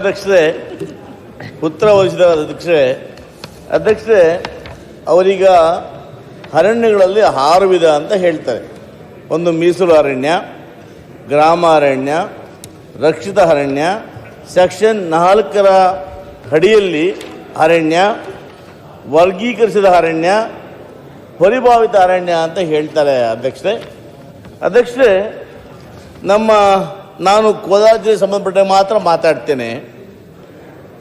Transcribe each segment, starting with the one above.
ಅಧ್ಯಕ್ಷರೇ ಉತ್ತರ ವಹಿಸಿದ ಅಧ್ಯಕ್ಷರೇ ಅಧ್ಯಕ್ಷರೇ, ಅವರೀಗ ಅರಣ್ಯಗಳಲ್ಲಿ ಆರು ವಿಧ ಅಂತ ಹೇಳ್ತಾರೆ. ಒಂದು ಮೀಸಲು ಅರಣ್ಯ, ಗ್ರಾಮ ಅರಣ್ಯ, ರಕ್ಷಿತ ಅರಣ್ಯ, ಸೆಕ್ಷನ್ ನಾಲ್ಕರ ಅಡಿಯಲ್ಲಿ ಅರಣ್ಯ, ವರ್ಗೀಕರಿಸಿದ ಅರಣ್ಯ, ಪರಿಭಾವಿತ ಅರಣ್ಯ ಅಂತ ಹೇಳ್ತಾರೆ ಅಧ್ಯಕ್ಷರೇ. ಅಧ್ಯಕ್ಷರೇ, ನಮ್ಮ ನಾನು ಕೋಲಾರ ಜಿಲ್ಲೆ ಸಂಬಂಧಪಟ್ಟ ಮಾತ್ರ ಮಾತಾಡ್ತೇನೆ.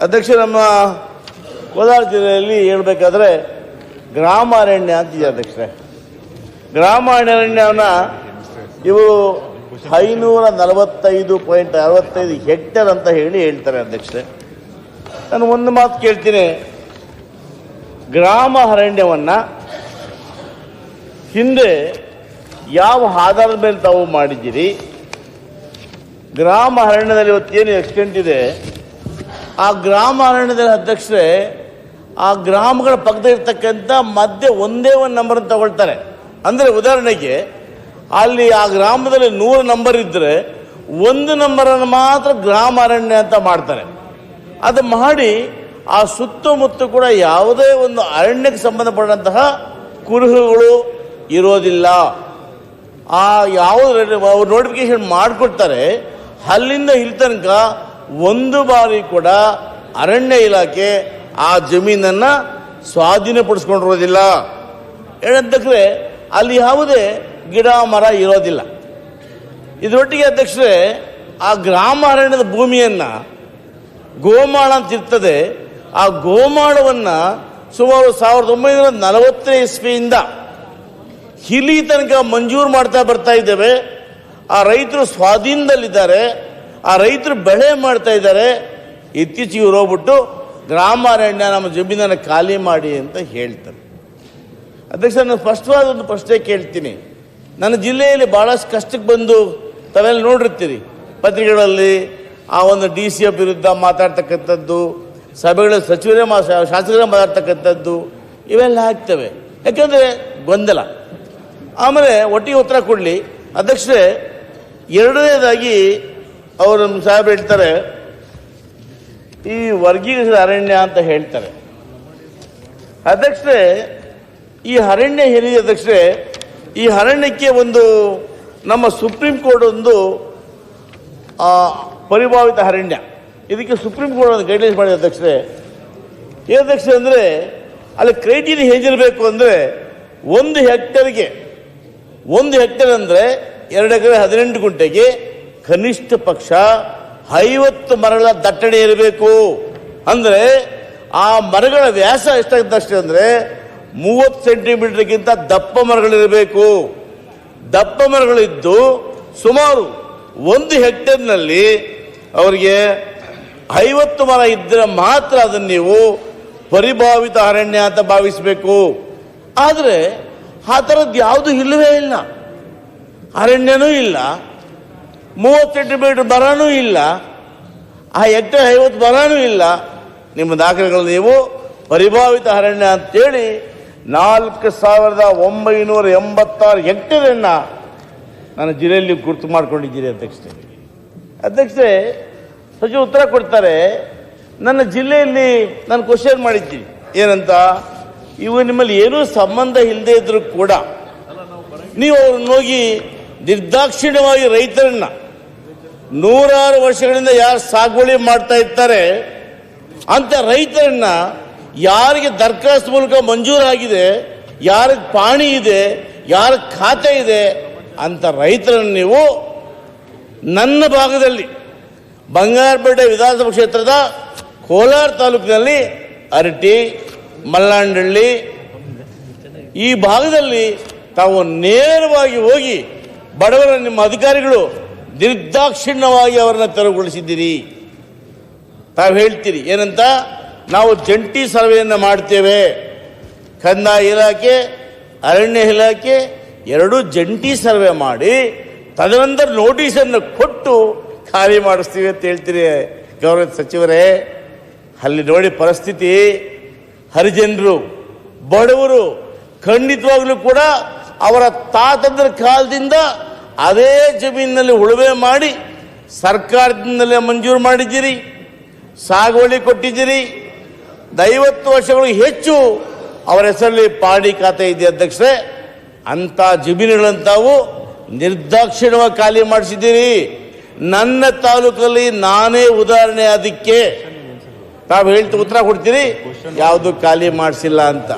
ಅಧ್ಯಕ್ಷ, ನಮ್ಮ ಕೋಲಾರ ಜಿಲ್ಲೆಯಲ್ಲಿ ಹೇಳಬೇಕಾದ್ರೆ ಗ್ರಾಮ ಅರಣ್ಯ ಅಂತಿದೆ ಅಧ್ಯಕ್ಷರೇ. ಗ್ರಾಮ ಅರಣ್ಯವನ್ನ ಇವು ಐನೂರ ನಲವತ್ತೈದು ಪಾಯಿಂಟ್ ಅರವತ್ತೈದು ಹೆಕ್ಟೇರ್ ಅಂತ ಹೇಳಿ ಹೇಳ್ತಾರೆ ಅಧ್ಯಕ್ಷರೇ. ನಾನು ಒಂದು ಮಾತು ಕೇಳ್ತೀನಿ. ಗ್ರಾಮ ಅರಣ್ಯವನ್ನು ಹಿಂದೆ ಯಾವ ಆಧಾರದ ಮೇಲೆ ತಾವು ಮಾಡಿದ್ದೀರಿ? ಗ್ರಾಮ ಅರಣ್ಯದಲ್ಲಿ ಇವತ್ತೇನು ಎಕ್ಸ್ಟೆಂಟ್ ಇದೆ? ಆ ಗ್ರಾಮ ಅರಣ್ಯದಲ್ಲಿ ಅಧ್ಯಕ್ಷರೇ, ಆ ಗ್ರಾಮಗಳ ಪಕ್ಕದಲ್ಲಿರ್ತಕ್ಕಂಥ ಮಧ್ಯೆ ಒಂದೇ ಒಂದು ನಂಬರನ್ನು ತಗೊಳ್ತಾರೆ. ಅಂದರೆ ಉದಾಹರಣೆಗೆ, ಅಲ್ಲಿ ಆ ಗ್ರಾಮದಲ್ಲಿ ನೂರು ನಂಬರ್ ಇದ್ದರೆ ಒಂದು ನಂಬರನ್ನು ಮಾತ್ರ ಗ್ರಾಮ ಅರಣ್ಯ ಅಂತ ಮಾಡ್ತಾರೆ. ಅದು ಮಾಡಿ, ಆ ಸುತ್ತಮುತ್ತ ಕೂಡ ಯಾವುದೇ ಒಂದು ಅರಣ್ಯಕ್ಕೆ ಸಂಬಂಧಪಟ್ಟಂತಹ ಕುರುಹುಗಳು ಇರೋದಿಲ್ಲ. ಆ ಯಾವ ನೋಟಿಫಿಕೇಶನ್ ಮಾಡಿಕೊಡ್ತಾರೆ. ಅಲ್ಲಿಂದ ಇಲ್ಲಿ ತನಕ ಒಂದು ಬಾರಿ ಕೂಡ ಅರಣ್ಯ ಇಲಾಖೆ ಆ ಜಮೀನನ್ನು ಸ್ವಾಧೀನಪಡಿಸ್ಕೊಂಡಿರೋದಿಲ್ಲ. ಏನಂತಂದ್ರೆ ಅಲ್ಲಿ ಯಾವುದೇ ಗಿಡ, ಮರ ಇರೋದಿಲ್ಲ. ಇದರೊಟ್ಟಿಗೆ ಅಧ್ಯಕ್ಷರೇ, ಆ ಗ್ರಾಮ ಅರಣ್ಯದ ಭೂಮಿಯನ್ನು ಗೋಮಾಳ ಅಂತ ಇರ್ತದೆ. ಆ ಗೋಮಾಳವನ್ನು ಸುಮಾರು ಸಾವಿರದ ಒಂಬೈನೂರ ನಲವತ್ತನೇ ಇಸ್ವಿಯಿಂದ ಇಲ್ಲಿ ತನಕ ಮಂಜೂರು ಮಾಡ್ತಾ ಬರ್ತಾ ಇದ್ದೇವೆ. ಆ ರೈತರು ಸ್ವಾಧೀನದಲ್ಲಿದ್ದಾರೆ. ಆ ರೈತರು ಬೆಳೆ ಮಾಡ್ತಾ ಇದ್ದಾರೆ, ಇತ್ತೀಚೆಗೆ ಹೋಗ್ಬಿಟ್ಟು ಗ್ರಾಮ ಅರಣ್ಯ ನಮ್ಮ ಜಮೀನನ್ನು ಖಾಲಿ ಮಾಡಿ ಅಂತ ಹೇಳ್ತಾರೆ. ಅಧ್ಯಕ್ಷ, ನಾನು ಸ್ಪಷ್ಟವಾದ ಒಂದು ಪ್ರಶ್ನೆ ಕೇಳ್ತೀನಿ. ನನ್ನ ಜಿಲ್ಲೆಯಲ್ಲಿ ಭಾಳಷ್ಟು ಕಷ್ಟಕ್ಕೆ ಬಂದು ತಾವೆಲ್ಲ ನೋಡಿರ್ತೀರಿ ಪತ್ರಿಕೆಗಳಲ್ಲಿ ಆ ಒಂದು ಡಿ ಸಿ ಎಫ್ ವಿರುದ್ಧ ಮಾತಾಡ್ತಕ್ಕಂಥದ್ದು ಸಭೆಗಳಲ್ಲಿ ಸಚಿವರೇ ಮಾ, ಶಾಸಕರೇ ಮಾತಾಡ್ತಕ್ಕಂಥದ್ದು, ಇವೆಲ್ಲ ಆಗ್ತವೆ. ಯಾಕೆಂದರೆ ಗೊಂದಲ. ಆಮೇಲೆ ಒಟ್ಟಿಗೆ ಉತ್ತರ ಕೊಡಲಿ. ಅಧ್ಯಕ್ಷರೇ, ಎರಡನೇದಾಗಿ ಅವರು ನಮ್ಮ ಸಾಹೇಬ್ ಹೇಳ್ತಾರೆ, ಈ ವರ್ಗೀಕರಿಸಿದ ಅರಣ್ಯ ಅಂತ ಹೇಳ್ತಾರೆ. ಅಧ್ಯಕ್ಷರೇ, ಈ ಅರಣ್ಯ ಹೇಳಿದ ಅಧ್ಯಕ್ಷರೇ, ಈ ಅರಣ್ಯಕ್ಕೆ ಒಂದು ನಮ್ಮ ಸುಪ್ರೀಂ ಕೋರ್ಟ್ ಒಂದು ಪರಿಭಾವಿತ ಅರಣ್ಯ. ಇದಕ್ಕೆ ಸುಪ್ರೀಂ ಕೋರ್ಟ್ ಒಂದು ಗೈಡ್ಲೈನ್ಸ್ ಮಾಡಿದ ಅಧ್ಯಕ್ಷರೇ. ಏನು ಅಧ್ಯಕ್ಷ ಅಂದರೆ, ಅಲ್ಲಿ ಕ್ರೈಟೀರಿಯಾ ಹೇಗಿರಬೇಕು ಅಂದರೆ, ಒಂದು ಹೆಕ್ಟರ್ಗೆ, ಒಂದು ಹೆಕ್ಟರ್ ಅಂದರೆ ಎರಡು ಎಕರೆ ಹದಿನೆಂಟು ಗುಂಟೆಗೆ ಕನಿಷ್ಠ ಪಕ್ಷ ಐವತ್ತು ಮರಗಳ ದಟ್ಟಣೆ ಇರಬೇಕು. ಅಂದರೆ ಆ ಮರಗಳ ವ್ಯಾಸ ಅಂದ್ರೆ ಅಂದರೆ ಮೂವತ್ತು ಸೆಂಟಿಮೀಟರ್ಗಿಂತ ದಪ್ಪ ಮರಗಳಿರಬೇಕು. ದಪ್ಪ ಮರಗಳಿದ್ದು ಸುಮಾರು ಒಂದು ಹೆಕ್ಟೇರ್ನಲ್ಲಿ ಅವರಿಗೆ ಐವತ್ತು ಮರ ಇದ್ದರೆ ಮಾತ್ರ ಅದನ್ನ ನೀವು ಪರಿಭಾವಿತ ಅರಣ್ಯ ಅಂತ ಭಾವಿಸಬೇಕು. ಆದರೆ ಆ ಥರದ್ದು ಯಾವುದು ಇಲ್ಲವೇ ಇಲ್ಲ. ಅರಣ್ಯನೂ ಇಲ್ಲ. ಮೂವತ್ತು ಮೀಟರ್ ಬರನೂ ಇಲ್ಲ, ಆ ಹೆಕ್ಟೇರ್ ಐವತ್ತು ಬರನೂ ಇಲ್ಲ. ನಿಮ್ಮ ದಾಖಲೆಗಳು ನೀವು ಪರಿಭಾವಿತ ಅರಣ್ಯ ಅಂತೇಳಿ ನಾಲ್ಕು ಸಾವಿರದ ಒಂಬೈನೂರ ಎಂಬತ್ತಾರು ಹೆಕ್ಟೇರನ್ನು ನನ್ನ ಜಿಲ್ಲೆಯಲ್ಲಿ ಗುರುತು ಮಾಡ್ಕೊಂಡಿದ್ದೀರಿ ಅಧ್ಯಕ್ಷತೆ ಅಧ್ಯಕ್ಷತೆ ಸಚಿವ ಉತ್ತರ ಕೊಡ್ತಾರೆ, ನನ್ನ ಜಿಲ್ಲೆಯಲ್ಲಿ ನಾನು ಕ್ವಶನ್ ಮಾಡಿದ್ದೀನಿ. ಏನಂತ? ಇವು ನಿಮ್ಮಲ್ಲಿ ಏನೂ ಸಂಬಂಧ ಇಲ್ಲದೆ ಇದ್ರೂ ಕೂಡ ನೀವು ಅವ್ರನ್ನ ಹೋಗಿ ನಿರ್ದಾಕ್ಷಿಣ್ಯವಾಗಿ ರೈತರನ್ನ ನೂರಾರು ವರ್ಷಗಳಿಂದ ಯಾರು ಸಾಗುವಳಿ ಮಾಡ್ತಾ ಇರ್ತಾರೆ ಅಂತ ರೈತರನ್ನ ಯಾರಿಗೆ ದರ್ಖಾಸ್ತು ಮೂಲಕ ಮಂಜೂರಾಗಿದೆ, ಯಾರಿಗೆ ಪಾಣಿ ಇದೆ ಯಾರ ಖಾತೆ ಇದೆ ಅಂತ ರೈತರನ್ನು ನೀವು ನನ್ನ ಭಾಗದಲ್ಲಿ ಬಂಗಾರಪೇಟೆ ವಿಧಾನಸಭಾ ಕ್ಷೇತ್ರದ ಕೋಲಾರ ತಾಲೂಕಿನಲ್ಲಿ ಅರಟಿ, ಮಲ್ಲಾಂಡಳ್ಳಿ ಈ ಭಾಗದಲ್ಲಿ ತಾವು ನೇರವಾಗಿ ಹೋಗಿ ಬಡವರ, ನಿಮ್ಮ ಅಧಿಕಾರಿಗಳು ನಿರ್ದಾಕ್ಷಿಣ್ಯವಾಗಿ ಅವರನ್ನ ತೆರವುಗೊಳಿಸಿದ್ದೀರಿ. ತಾವು ಹೇಳ್ತೀರಿ, ಏನಂತ? ನಾವು ಜಂಟಿ ಸರ್ವೆಯನ್ನು ಮಾಡ್ತೇವೆ. ಕಂದಾಯ ಇಲಾಖೆ, ಅರಣ್ಯ ಇಲಾಖೆ, ಎರಡೂ ಜಂಟಿ ಸರ್ವೆ ಮಾಡಿ, ತದನಂತರ ನೋಟಿಸನ್ನು ಕೊಟ್ಟು ಖಾಲಿ ಮಾಡಿಸ್ತೀವಿ ಅಂತ ಹೇಳ್ತೀರಿ ಗೌರವ ಸಚಿವರೇ. ಅಲ್ಲಿ ನೋಡಿ ಪರಿಸ್ಥಿತಿ. ಹರಿಜನರು, ಬಡವರು ಖಂಡಿತವಾಗಲೂ ಕೂಡ ಅವರ ತಾತಂದ್ರ ಕಾಲದಿಂದ ಅದೇ ಜಮೀನಿನಲ್ಲಿ ಉಳುವೆ ಮಾಡಿ ಸರ್ಕಾರದಿಂದಲೇ ಮಂಜೂರು ಮಾಡಿದ್ದೀರಿ, ಸಾಗುವಳಿ ಕೊಟ್ಟಿದ್ದೀರಿ. ದೈವತ್ತು ವರ್ಷಗಳು ಹೆಚ್ಚು ಅವರ ಹೆಸರಲ್ಲಿ ಪಾಡಿ ಖಾತೆ ಇದೆ ಅಧ್ಯಕ್ಷರೇ. ಅಂತ ಜಮೀನುಗಳಂತಾವು ನಿರ್ದಾಕ್ಷಿಣ್ಯವಾಗಿ ಖಾಲಿ ಮಾಡಿಸಿದ್ದೀರಿ. ನನ್ನ ತಾಲೂಕಲ್ಲಿ ನಾನೇ ಉದಾಹರಣೆ ಅದಕ್ಕೆ ತಾವು ಹೇಳ್ತು ಉತ್ತರ ಕೊಡ್ತೀರಿ, ಯಾವುದು ಖಾಲಿ ಮಾಡಿಸಿಲ್ಲ ಅಂತ.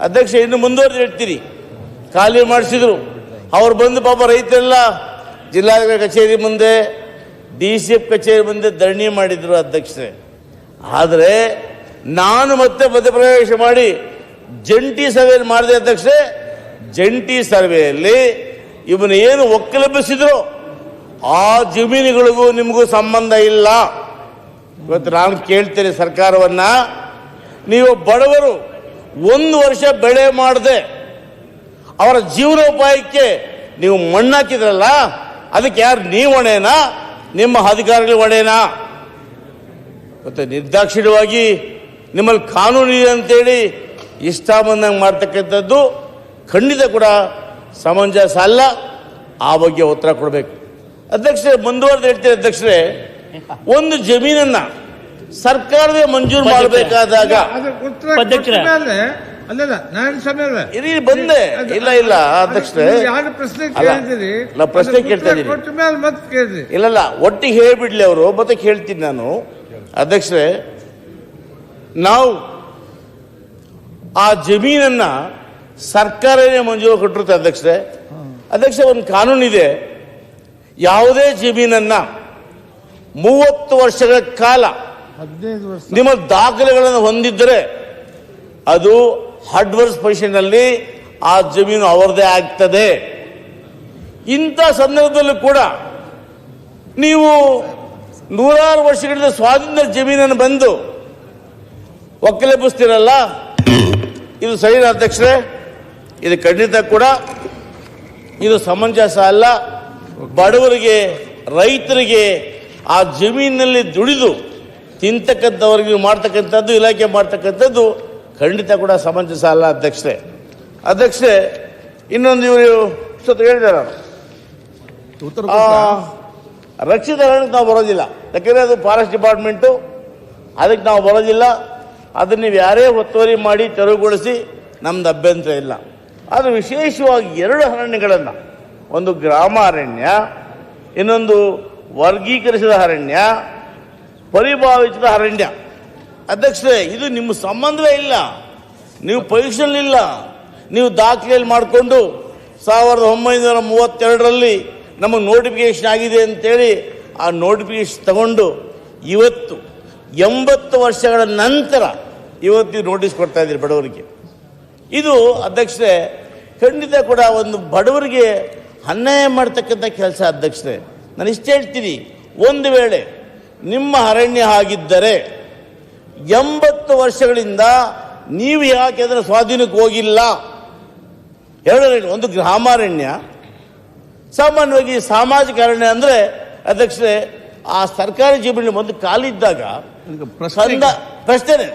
ಅಧ್ಯಕ್ಷ, ಇನ್ನು ಮುಂದುವರೆದು ಹೇಳ್ತೀರಿ. ಖಾಲಿ ಮಾಡಿಸಿದ್ರು. ಅವ್ರು ಬಂದು ಪಾಪ ರೈತರೆಲ್ಲ ಜಿಲ್ಲಾಧಿಕಾರಿ ಕಚೇರಿ ಮುಂದೆ, ಡಿ ಸಿ ಎಫ್ ಕಚೇರಿ ಮುಂದೆ ಧರಣಿ ಮಾಡಿದ್ರು ಅಧ್ಯಕ್ಷರೇ. ಆದರೆ ನಾನು ಮತ್ತೆ ಮಧ್ಯಪ್ರವೇಶ ಮಾಡಿ ಜಂಟಿ ಸರ್ವೆಯಲ್ಲಿ ಮಾಡಿದೆ ಅಧ್ಯಕ್ಷರೇ. ಜಂಟಿ ಸರ್ವೆಯಲ್ಲಿ ಇವನು ಏನು ಒಕ್ಕಲೆಬ್ಬಿಸಿದ್ರು, ಆ ಜಮೀನುಗಳಿಗೂ ನಿಮಗೂ ಸಂಬಂಧ ಇಲ್ಲ. ಇವತ್ತು ನಾನು ಕೇಳ್ತೇನೆ ಸರ್ಕಾರವನ್ನ, ನೀವು ಬಡವರು ಒಂದು ವರ್ಷ ಬೆಳೆ ಮಾಡದೆ ಅವರ ಜೀವನೋಪಾಯಕ್ಕೆ ನೀವು ಮಣ್ಣಾಕಿದ್ರಲ್ಲ ಅದಕ್ಕೆ ಯಾರು ನೀವು ಹೊಣೆನಾ ನಿಮ್ಮ ಅಧಿಕಾರಿಗಳು ಹೊಣೆನಾ ಮತ್ತೆ ನಿರ್ದಾಕ್ಷಿಣ್ಯವಾಗಿ ನಿಮ್ಮಲ್ಲಿ ಕಾನೂನು ಇದೆ ಅಂತೇಳಿ ಇಷ್ಟ ಬಂದಂಗೆ ಮಾಡ್ತಕ್ಕಂಥದ್ದು ಖಂಡಿತ ಕೂಡ ಸಮಂಜಸ ಅಲ್ಲ. ಆ ಬಗ್ಗೆ ಉತ್ತರ ಕೊಡಬೇಕು. ಅಧ್ಯಕ್ಷರೇ ಮುಂದುವರೆದು ಹೇಳ್ತೀನಿ ಅಧ್ಯಕ್ಷರೇ ಒಂದು ಜಮೀನನ್ನ ಸರ್ಕಾರವೇ ಮಂಜೂರು ಮಾಡಬೇಕಾದಾಗ ಅಲ್ಲಲ್ಲ ನಾನು ಸಮಯ ಇರಿ ಬಂದೆ. ಇಲ್ಲ ಇಲ್ಲ ಅಧ್ಯಕ್ಷರೇ ಯಾರು ಪ್ರಶ್ನೆ ಕೇಳಿದಿರಿ? ನಾ ಪ್ರಶ್ನೆ ಕೇಳ್ತಾ ಇದ್ದೀನಿ. ಕೊಟ್ಟ ಮೇಲೆ ಮತ್ತೆ ಕೇಳಿದ್ರಿ. ಇಲ್ಲಲ್ಲ ಒಟ್ಟಿಗೆ ಹೇಳ್ಬಿಡ್ಲಿ ಅವರು ಮತ್ತೆ ಕೇಳ್ತೀನಿ ನಾನು. ಅಧ್ಯಕ್ಷರೇ ನಾವು ಆ ಜಮೀನನ್ನ ಸರ್ಕಾರನೇ ಮಂಜೂರು ಕೊಟ್ಟಿರುತ್ತೆ ಅಧ್ಯಕ್ಷರೇ. ಅಧ್ಯಕ್ಷ ಒಂದು ಕಾನೂನಿದೆ ಯಾವುದೇ ಜಮೀನನ್ನ ಮೂವತ್ತು ವರ್ಷಗಳ ಕಾಲ ನಿಮ್ಮ ದಾಖಲೆಗಳನ್ನು ಹೊಂದಿದ್ದರೆ ಅದು ಅಡ್ವರ್ಸ್ ಪೊಸಿಷನ್ನಲ್ಲಿ ಆ ಜಮೀನು ಅವರದೇ ಆಗ್ತದೆ. ಇಂಥ ಸಂದರ್ಭದಲ್ಲೂ ಕೂಡ ನೀವು ನೂರಾರು ವರ್ಷಗಳಿಂದ ಸ್ವಾಧೀನ ಜಮೀನನ್ನು ಬಂದು ಒಕ್ಕಲೆಬ್ಬಿಸ್ತೀರಲ್ಲ ಇದು ಸರಿ ಅಧ್ಯಕ್ಷರೇ, ಇದು ಖಂಡಿತ ಕೂಡ ಇದು ಸಮಂಜಸ ಅಲ್ಲ. ಬಡವರಿಗೆ, ರೈತರಿಗೆ ಆ ಜಮೀನಿನಲ್ಲಿ ದುಡಿದು ತಿಂತಕ್ಕಂಥವ್ರಿಗೆ ಮಾಡ್ತಕ್ಕಂಥದ್ದು, ಇಲಾಖೆ ಮಾಡ್ತಕ್ಕಂಥದ್ದು ಖಂಡಿತ ಕೂಡ ಸಮಂಜಸ ಅಲ್ಲ ಅಧ್ಯಕ್ಷರೇ. ಅಧ್ಯಕ್ಷೆ ಇನ್ನೊಂದು ಇವರು ಸ್ವಲ್ಪ ಹೇಳಿದ್ದಾರೆ ರಕ್ಷಿತ ಅರಣ್ಯಕ್ಕೆ ನಾವು ಬರೋದಿಲ್ಲ. ಯಾಕೆಂದರೆ ಅದು ಫಾರೆಸ್ಟ್ ಡಿಪಾರ್ಟ್ಮೆಂಟು. ಅದಕ್ಕೆ ನಾವು ಬರೋದಿಲ್ಲ. ಅದನ್ನು ನೀವು ಯಾರೇ ಒತ್ತುವರಿ ಮಾಡಿ ತೆರವುಗೊಳಿಸಿ ನಮ್ದು ಅಭ್ಯಂತರ ಇಲ್ಲ. ಆದರೆ ವಿಶೇಷವಾಗಿ ಎರಡು ಅರಣ್ಯಗಳನ್ನು. ಒಂದು ಗ್ರಾಮ ಅರಣ್ಯ ಇನ್ನೊಂದು ವರ್ಗೀಕರಿಸಿದ ಅರಣ್ಯ ಪರಿಭಾವಿಸಿದ ಅರಣ್ಯ. ಅಧ್ಯಕ್ಷರೇ, ಇದು ನಿಮ್ಮ ಸಂಬಂಧವೇ ಇಲ್ಲ. ನೀವು ಪೊಸಿಷನ್ ಇಲ್ಲ ನೀವು ದಾಖಲೆಯಲ್ಲಿ ಮಾಡಿಕೊಂಡು ಸಾವಿರದ ಒಂಬೈನೂರ ಮೂವತ್ತೆರಡರಲ್ಲಿ ನಮಗೆ ನೋಟಿಫಿಕೇಶನ್ ಆಗಿದೆ ಅಂತೇಳಿ ಆ ನೋಟಿಫಿಕೇಶನ್ ತಗೊಂಡು ಇವತ್ತು ಎಂಬತ್ತು ವರ್ಷಗಳ ನಂತರ ಇವತ್ತು ನೋಟಿಸ್ ಕೊಡ್ತಾ ಇದ್ದೀರಿ ಬಡವರಿಗೆ. ಇದು ಅಧ್ಯಕ್ಷರೇ, ಖಂಡಿತ ಕೂಡ ಒಂದು ಬಡವರಿಗೆ ಅನ್ಯಾಯ ಮಾಡ್ತಕ್ಕಂಥ ಕೆಲಸ ಅಧ್ಯಕ್ಷರೇ. ನಾನು ಇಷ್ಟು ಹೇಳ್ತೀನಿ, ಒಂದು ವೇಳೆ ನಿಮ್ಮ ಅರಣ್ಯ ಆಗಿದ್ದರೆ ಎಂಬತ್ತು ವರ್ಷಗಳಿಂದ ನೀವು ಯಾಕೆ ಅದರ ಸ್ವಾಧೀನಕ್ಕೆ ಹೋಗಿಲ್ಲ? ಎರಡು ಒಂದು ಗ್ರಾಮಾರಣ್ಯ ಸಾಮಾನ್ಯವಾಗಿ ಸಾಮಾಜಿಕ ಅರಣ್ಯ ಅಂದರೆ ಅಧ್ಯಕ್ಷರೇ ಆ ಸರ್ಕಾರಿ ಜಮೀನು ಮೊದಲು ಕಾಲಿದ್ದಾಗ ಕಂದ ಪ್ರಶ್ನೆ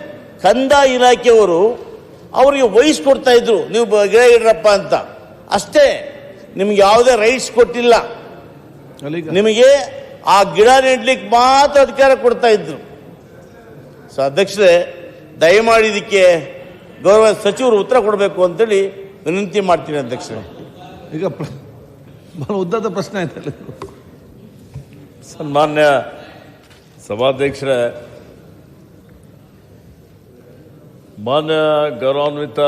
ಕಂದ ಇಲಾಖೆಯವರು ಅವರಿಗೆ ವಹಿಸ್ಕೊಡ್ತಾ ಇದ್ರು ನೀವು ಗಿಡ ಇಡ್ರಪ್ಪ ಅಂತ. ಅಷ್ಟೇ ನಿಮ್ಗೆ ಯಾವುದೇ ರೈಟ್ಸ್ ಕೊಟ್ಟಿಲ್ಲ. ನಿಮಗೆ ಆ ಗಿಡ ನೆಡ್ಲಿಕ್ಕೆ ಮಾತ್ರ ಅಧಿಕಾರ ಕೊಡ್ತಾ ಇದ್ರು. ಸೊ ಅಧ್ಯಕ್ಷರೇ ದಯಮಾಡಿ ಇದಕ್ಕೆ ಗೌರವ ಸಚಿವರು ಉತ್ತರ ಕೊಡಬೇಕು ಅಂತೇಳಿ ವಿನಂತಿ ಮಾಡ್ತೀನಿ ಅಧ್ಯಕ್ಷರೇ ಈಗ ಬಹಳ ಉದ್ದದ ಪ್ರಶ್ನೆ ಆಯ್ತಲ್ಲ ಇದು. ಸನ್ಮಾನ್ಯ ಸಭಾಧ್ಯಕ್ಷರ ಮಾನ್ಯ ಗೌರವಾನ್ವಿತ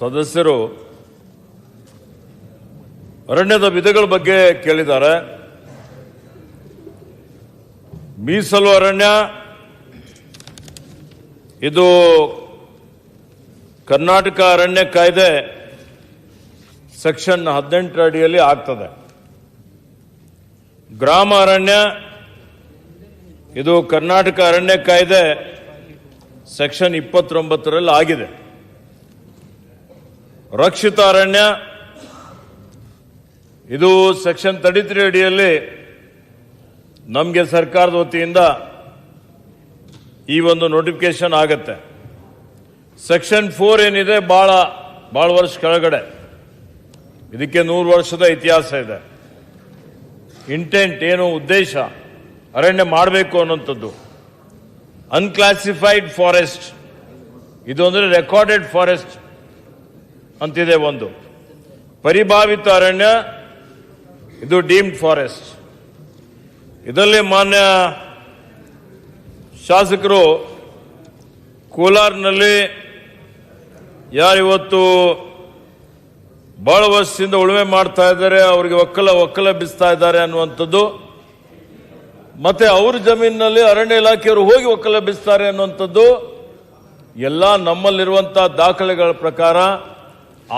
ಸದಸ್ಯರು ಅರಣ್ಯದ ವಿಧಗಳ ಬಗ್ಗೆ ಕೇಳಿದ್ದಾರೆ ಮೀಸಲು ಅರಣ್ಯ. ಇದು ಕರ್ನಾಟಕ ಅರಣ್ಯ ಕಾಯ್ದೆ ಸೆಕ್ಷನ್ ಹದಿನೆಂಟರ ಅಡಿಯಲ್ಲಿ ಆಗ್ತದೆ. ಗ್ರಾಮ ಅರಣ್ಯ, ಇದು ಕರ್ನಾಟಕ ಅರಣ್ಯ ಕಾಯ್ದೆ ಸೆಕ್ಷನ್ ಇಪ್ಪತ್ತೊಂಬತ್ತರಲ್ಲಿ ಆಗಿದೆ. ರಕ್ಷಿತ ಅರಣ್ಯ, ಇದು ಸೆಕ್ಷನ್ ತರ್ಟಿ ತ್ರೀ ಅಡಿಯಲ್ಲಿ ನಮಗೆ ಸರ್ಕಾರದ ವತಿಯಿಂದ ಈ ಒಂದು ನೋಟಿಫಿಕೇಶನ್ ಆಗತ್ತೆ. ಸೆಕ್ಷನ್ ಫೋರ್ ಏನಿದೆ ಭಾಳ ಭಾಳ ವರ್ಷ ಕೆಳಗಡೆ. ಇದಕ್ಕೆ ನೂರು ವರ್ಷದ ಇತಿಹಾಸ ಇದೆ. ಇಂಟೆಂಟ್ ಏನು ಉದ್ದೇಶ? ಅರಣ್ಯ ಮಾಡಬೇಕು ಅನ್ನೋಂಥದ್ದು ಅನ್ಕ್ಲಾಸಿಫೈಡ್ ಫಾರೆಸ್ಟ್ ಇದು ಅಂದರೆ ರೆಕಾರ್ಡೆಡ್ ಫಾರೆಸ್ಟ್ ಅಂತಿದೆ ಒಂದು. ಪರಿಭಾವಿತ ಅರಣ್ಯ, ಇದು ಡೀಮ್ಡ್ ಫಾರೆಸ್ಟ್ ಇದರಲ್ಲಿ ಮಾನ್ಯ ಶಾಸಕರು ಕೋಲಾರ್ನಲ್ಲಿ ಯಾರಿವತ್ತು ಭಾಳ ವರ್ಷದಿಂದ ಉಳುಮೆ ಮಾಡ್ತಾ ಇದ್ದಾರೆ, ಅವರಿಗೆ ಒಕ್ಕಲ ಬಿಸ್ತಾ ಇದ್ದಾರೆ ಅನ್ನುವಂಥದ್ದು. ಮತ್ತೆ ಅವ್ರ ಜಮೀನಿನಲ್ಲಿ ಅರಣ್ಯ ಇಲಾಖೆಯವರು ಹೋಗಿ ಒಕ್ಕಲೆಬ್ಬಿಸ್ತಾರೆ ಅನ್ನುವಂಥದ್ದು. ಎಲ್ಲ ನಮ್ಮಲ್ಲಿರುವಂತಹ ದಾಖಲೆಗಳ ಪ್ರಕಾರ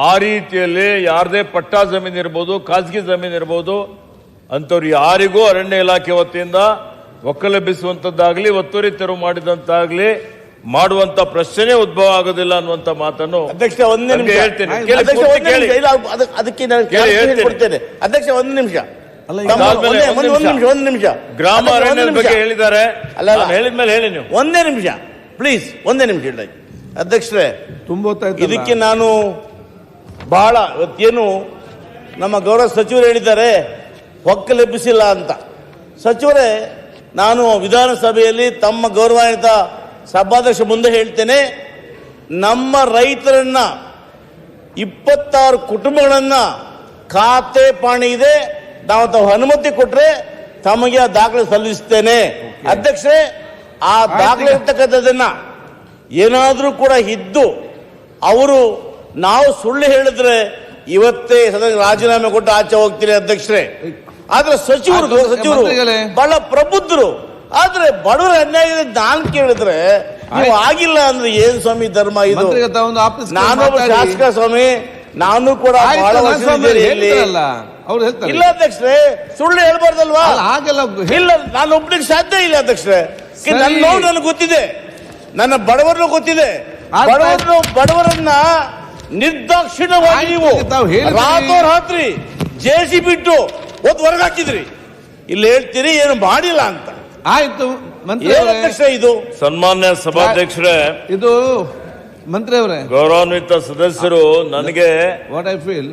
ಆ ರೀತಿಯಲ್ಲಿ ಯಾರದೇ ಪಟ್ಟಾ ಜಮೀನು ಇರ್ಬೋದು, ಖಾಸಗಿ ಜಮೀನು ಇರ್ಬೋದು ಅಂಥವ್ರು ಯಾರಿಗೂ ಅರಣ್ಯ ಇಲಾಖೆ ವತಿಯಿಂದ ಒಕ್ಕಲೆಬ್ಬಿಸುವಂಥದ್ದಾಗಲಿ ಒತ್ತುವರಿ ತೆರವು ಮಾಡಿದಂತಾಗಲಿ ಮಾಡುವಂತ ಪ್ರಶ್ನೆ ಉದ್ಭವ ಆಗೋದಿಲ್ಲ ಅನ್ನುವಂತ ಮಾತನ್ನು ಅಧ್ಯಕ್ಷ ಒಂದೇ ನಿಮಿಷ. ಹೇಳ್ತೀನಿ. ಅದಕ್ಕೆ- ಅದಕ್ಕೆ ನಾನು ಕೇಳಿ, ಹೇಳ್ತೀನಿ. ಅಧ್ಯಕ್ಷ ಒಂದು ನಿಮಿಷ. ಒಂದೇ- ನಿಮಿಷ. ಒಂದು ನಿಮಿಷ. ಗ್ರಾಮ ಅರಣ್ಯದ. ಬಗ್ಗೆ ಹೇಳಿದ್ದಾರೆ. ಅಲ್ಲ, ಹೇಳಿದ್ಮೇಲೆ ಹೇಳಿ ನೀವು. ಒಂದೇ ನಿಮಿಷ. ಪ್ಲೀಸ್ ಒಂದೇ ನಿಮಿಷ ಹೇಳಿ. ಅಧ್ಯಕ್ಷರೇ ತುಂಬೋತಾಯ್ತು ಇದಕ್ಕೆ ನಾನು ಬಹಳ ಇವತ್ತೇನು ನಮ್ಮ ಗೌರವ ಸಚಿವರು ಹೇಳಿದ್ದಾರೆ ಒಕ್ಕಲೆಬ್ಬಿಸಿಲ್ಲ ಅಂತ. ಸಚಿವರೇ ನಾನು ವಿಧಾನಸಭೆಯಲ್ಲಿ ತಮ್ಮ ಗೌರವಾನ್ವಿತ ಸಭಾಧ್ಯಕ್ಷ ಮುಂದೆ ಹೇಳ್ತೇನೆ ನಮ್ಮ ರೈತರನ್ನ ಇಪ್ಪತ್ತಾರು ಕುಟುಂಬಗಳನ್ನ ಖಾತೆ ಪಾಣಿ ಇದೆ ನಾವು ತಾವು ಅನುಮತಿ ಕೊಟ್ರೆ ತಮಗೆ ಆ ದಾಖಲೆ ಸಲ್ಲಿಸ್ತೇನೆ. ಅಧ್ಯಕ್ಷರೇ ಆ ದಾಖಲೆ ಇರ್ತಕ್ಕಂಥದ್ದನ್ನ ಏನಾದರೂ ಕೂಡ ಇದ್ದು ಅವರು ನಾವು ಸುಳ್ಳು ಹೇಳಿದ್ರೆ ಇವತ್ತೇ ಸದನ ರಾಜೀನಾಮೆ ಕೊಟ್ಟು ಆಚೆ ಹೋಗ್ತೀರಿ ಅಧ್ಯಕ್ಷರೇ. ಆದ್ರೆ ಸಚಿವರು ಸಚಿವರು ಬಹಳ ಪ್ರಬುದ್ಧರು. ಆದ್ರೆ ಬಡವರ ಅನ್ಯಾಯ ನಾನು ಕೇಳಿದ್ರೆ ನೀವು ಆಗಿಲ್ಲ ಅಂದ್ರೆ ಏನ್ ಸ್ವಾಮಿ ಧರ್ಮ ಇದು? ನಾನೊಬ್ಬ ಶಾಸಕ ಸ್ವಾಮಿ ನಾನು ಕೂಡ ಬಹಳ ವರ್ಷ ಇಲ್ಲಿ ಅವ್ರು ಹೇಳ್ತಾರೆ. ಇಲ್ಲ ಅಧ್ಯಕ್ಷರೇ ಸುಳ್ಳು ಹೇಳ್ಬಾರ್ದಲ್ವಾ? ಹಾಗೆಲ್ಲ ಇಲ್ಲ ನಾನು ಒಬ್ಬನಿಗೆ ಸಾಧ್ಯ ಇಲ್ಲ ಅಧ್ಯಕ್ಷರೇ. ನನ್ನ ನೋವು ನನಗೆ ಗೊತ್ತಿದೆ. ನನ್ನ ಬಡವರನ್ನು ಗೊತ್ತಿದೆ. ಬಡವರನ್ನು ಬಡವರನ್ನ ನಿರ್ದಾಕ್ಷಿಣ್ಯವಾಗಿ ನೀವು ರಾತ್ರಿ ಜೆ ಸಿ ಬಿಟ್ಟು ಒತ್ತು ವರ್ಗ ಹಾಕಿದ್ರಿ. ಇಲ್ಲಿ ಹೇಳ್ತೀರಿ ಏನು ಮಾಡಿಲ್ಲ ಅಂತ. ಆಯ್ತು ಮಂತ್ರಿ ಏನ್ ಅಧ್ಯಕ್ಷ ಇದು? ಸನ್ಮಾನ್ಯ ಸಭಾಧ್ಯಕ್ಷರೇ ಇದು ಮಂತ್ರಿ ಅವರೇ. ಗೌರವಾನ್ವಿತ ಸದಸ್ಯರು ನನಗೆ ವಾಟ್ ಐ ಫೀಲ್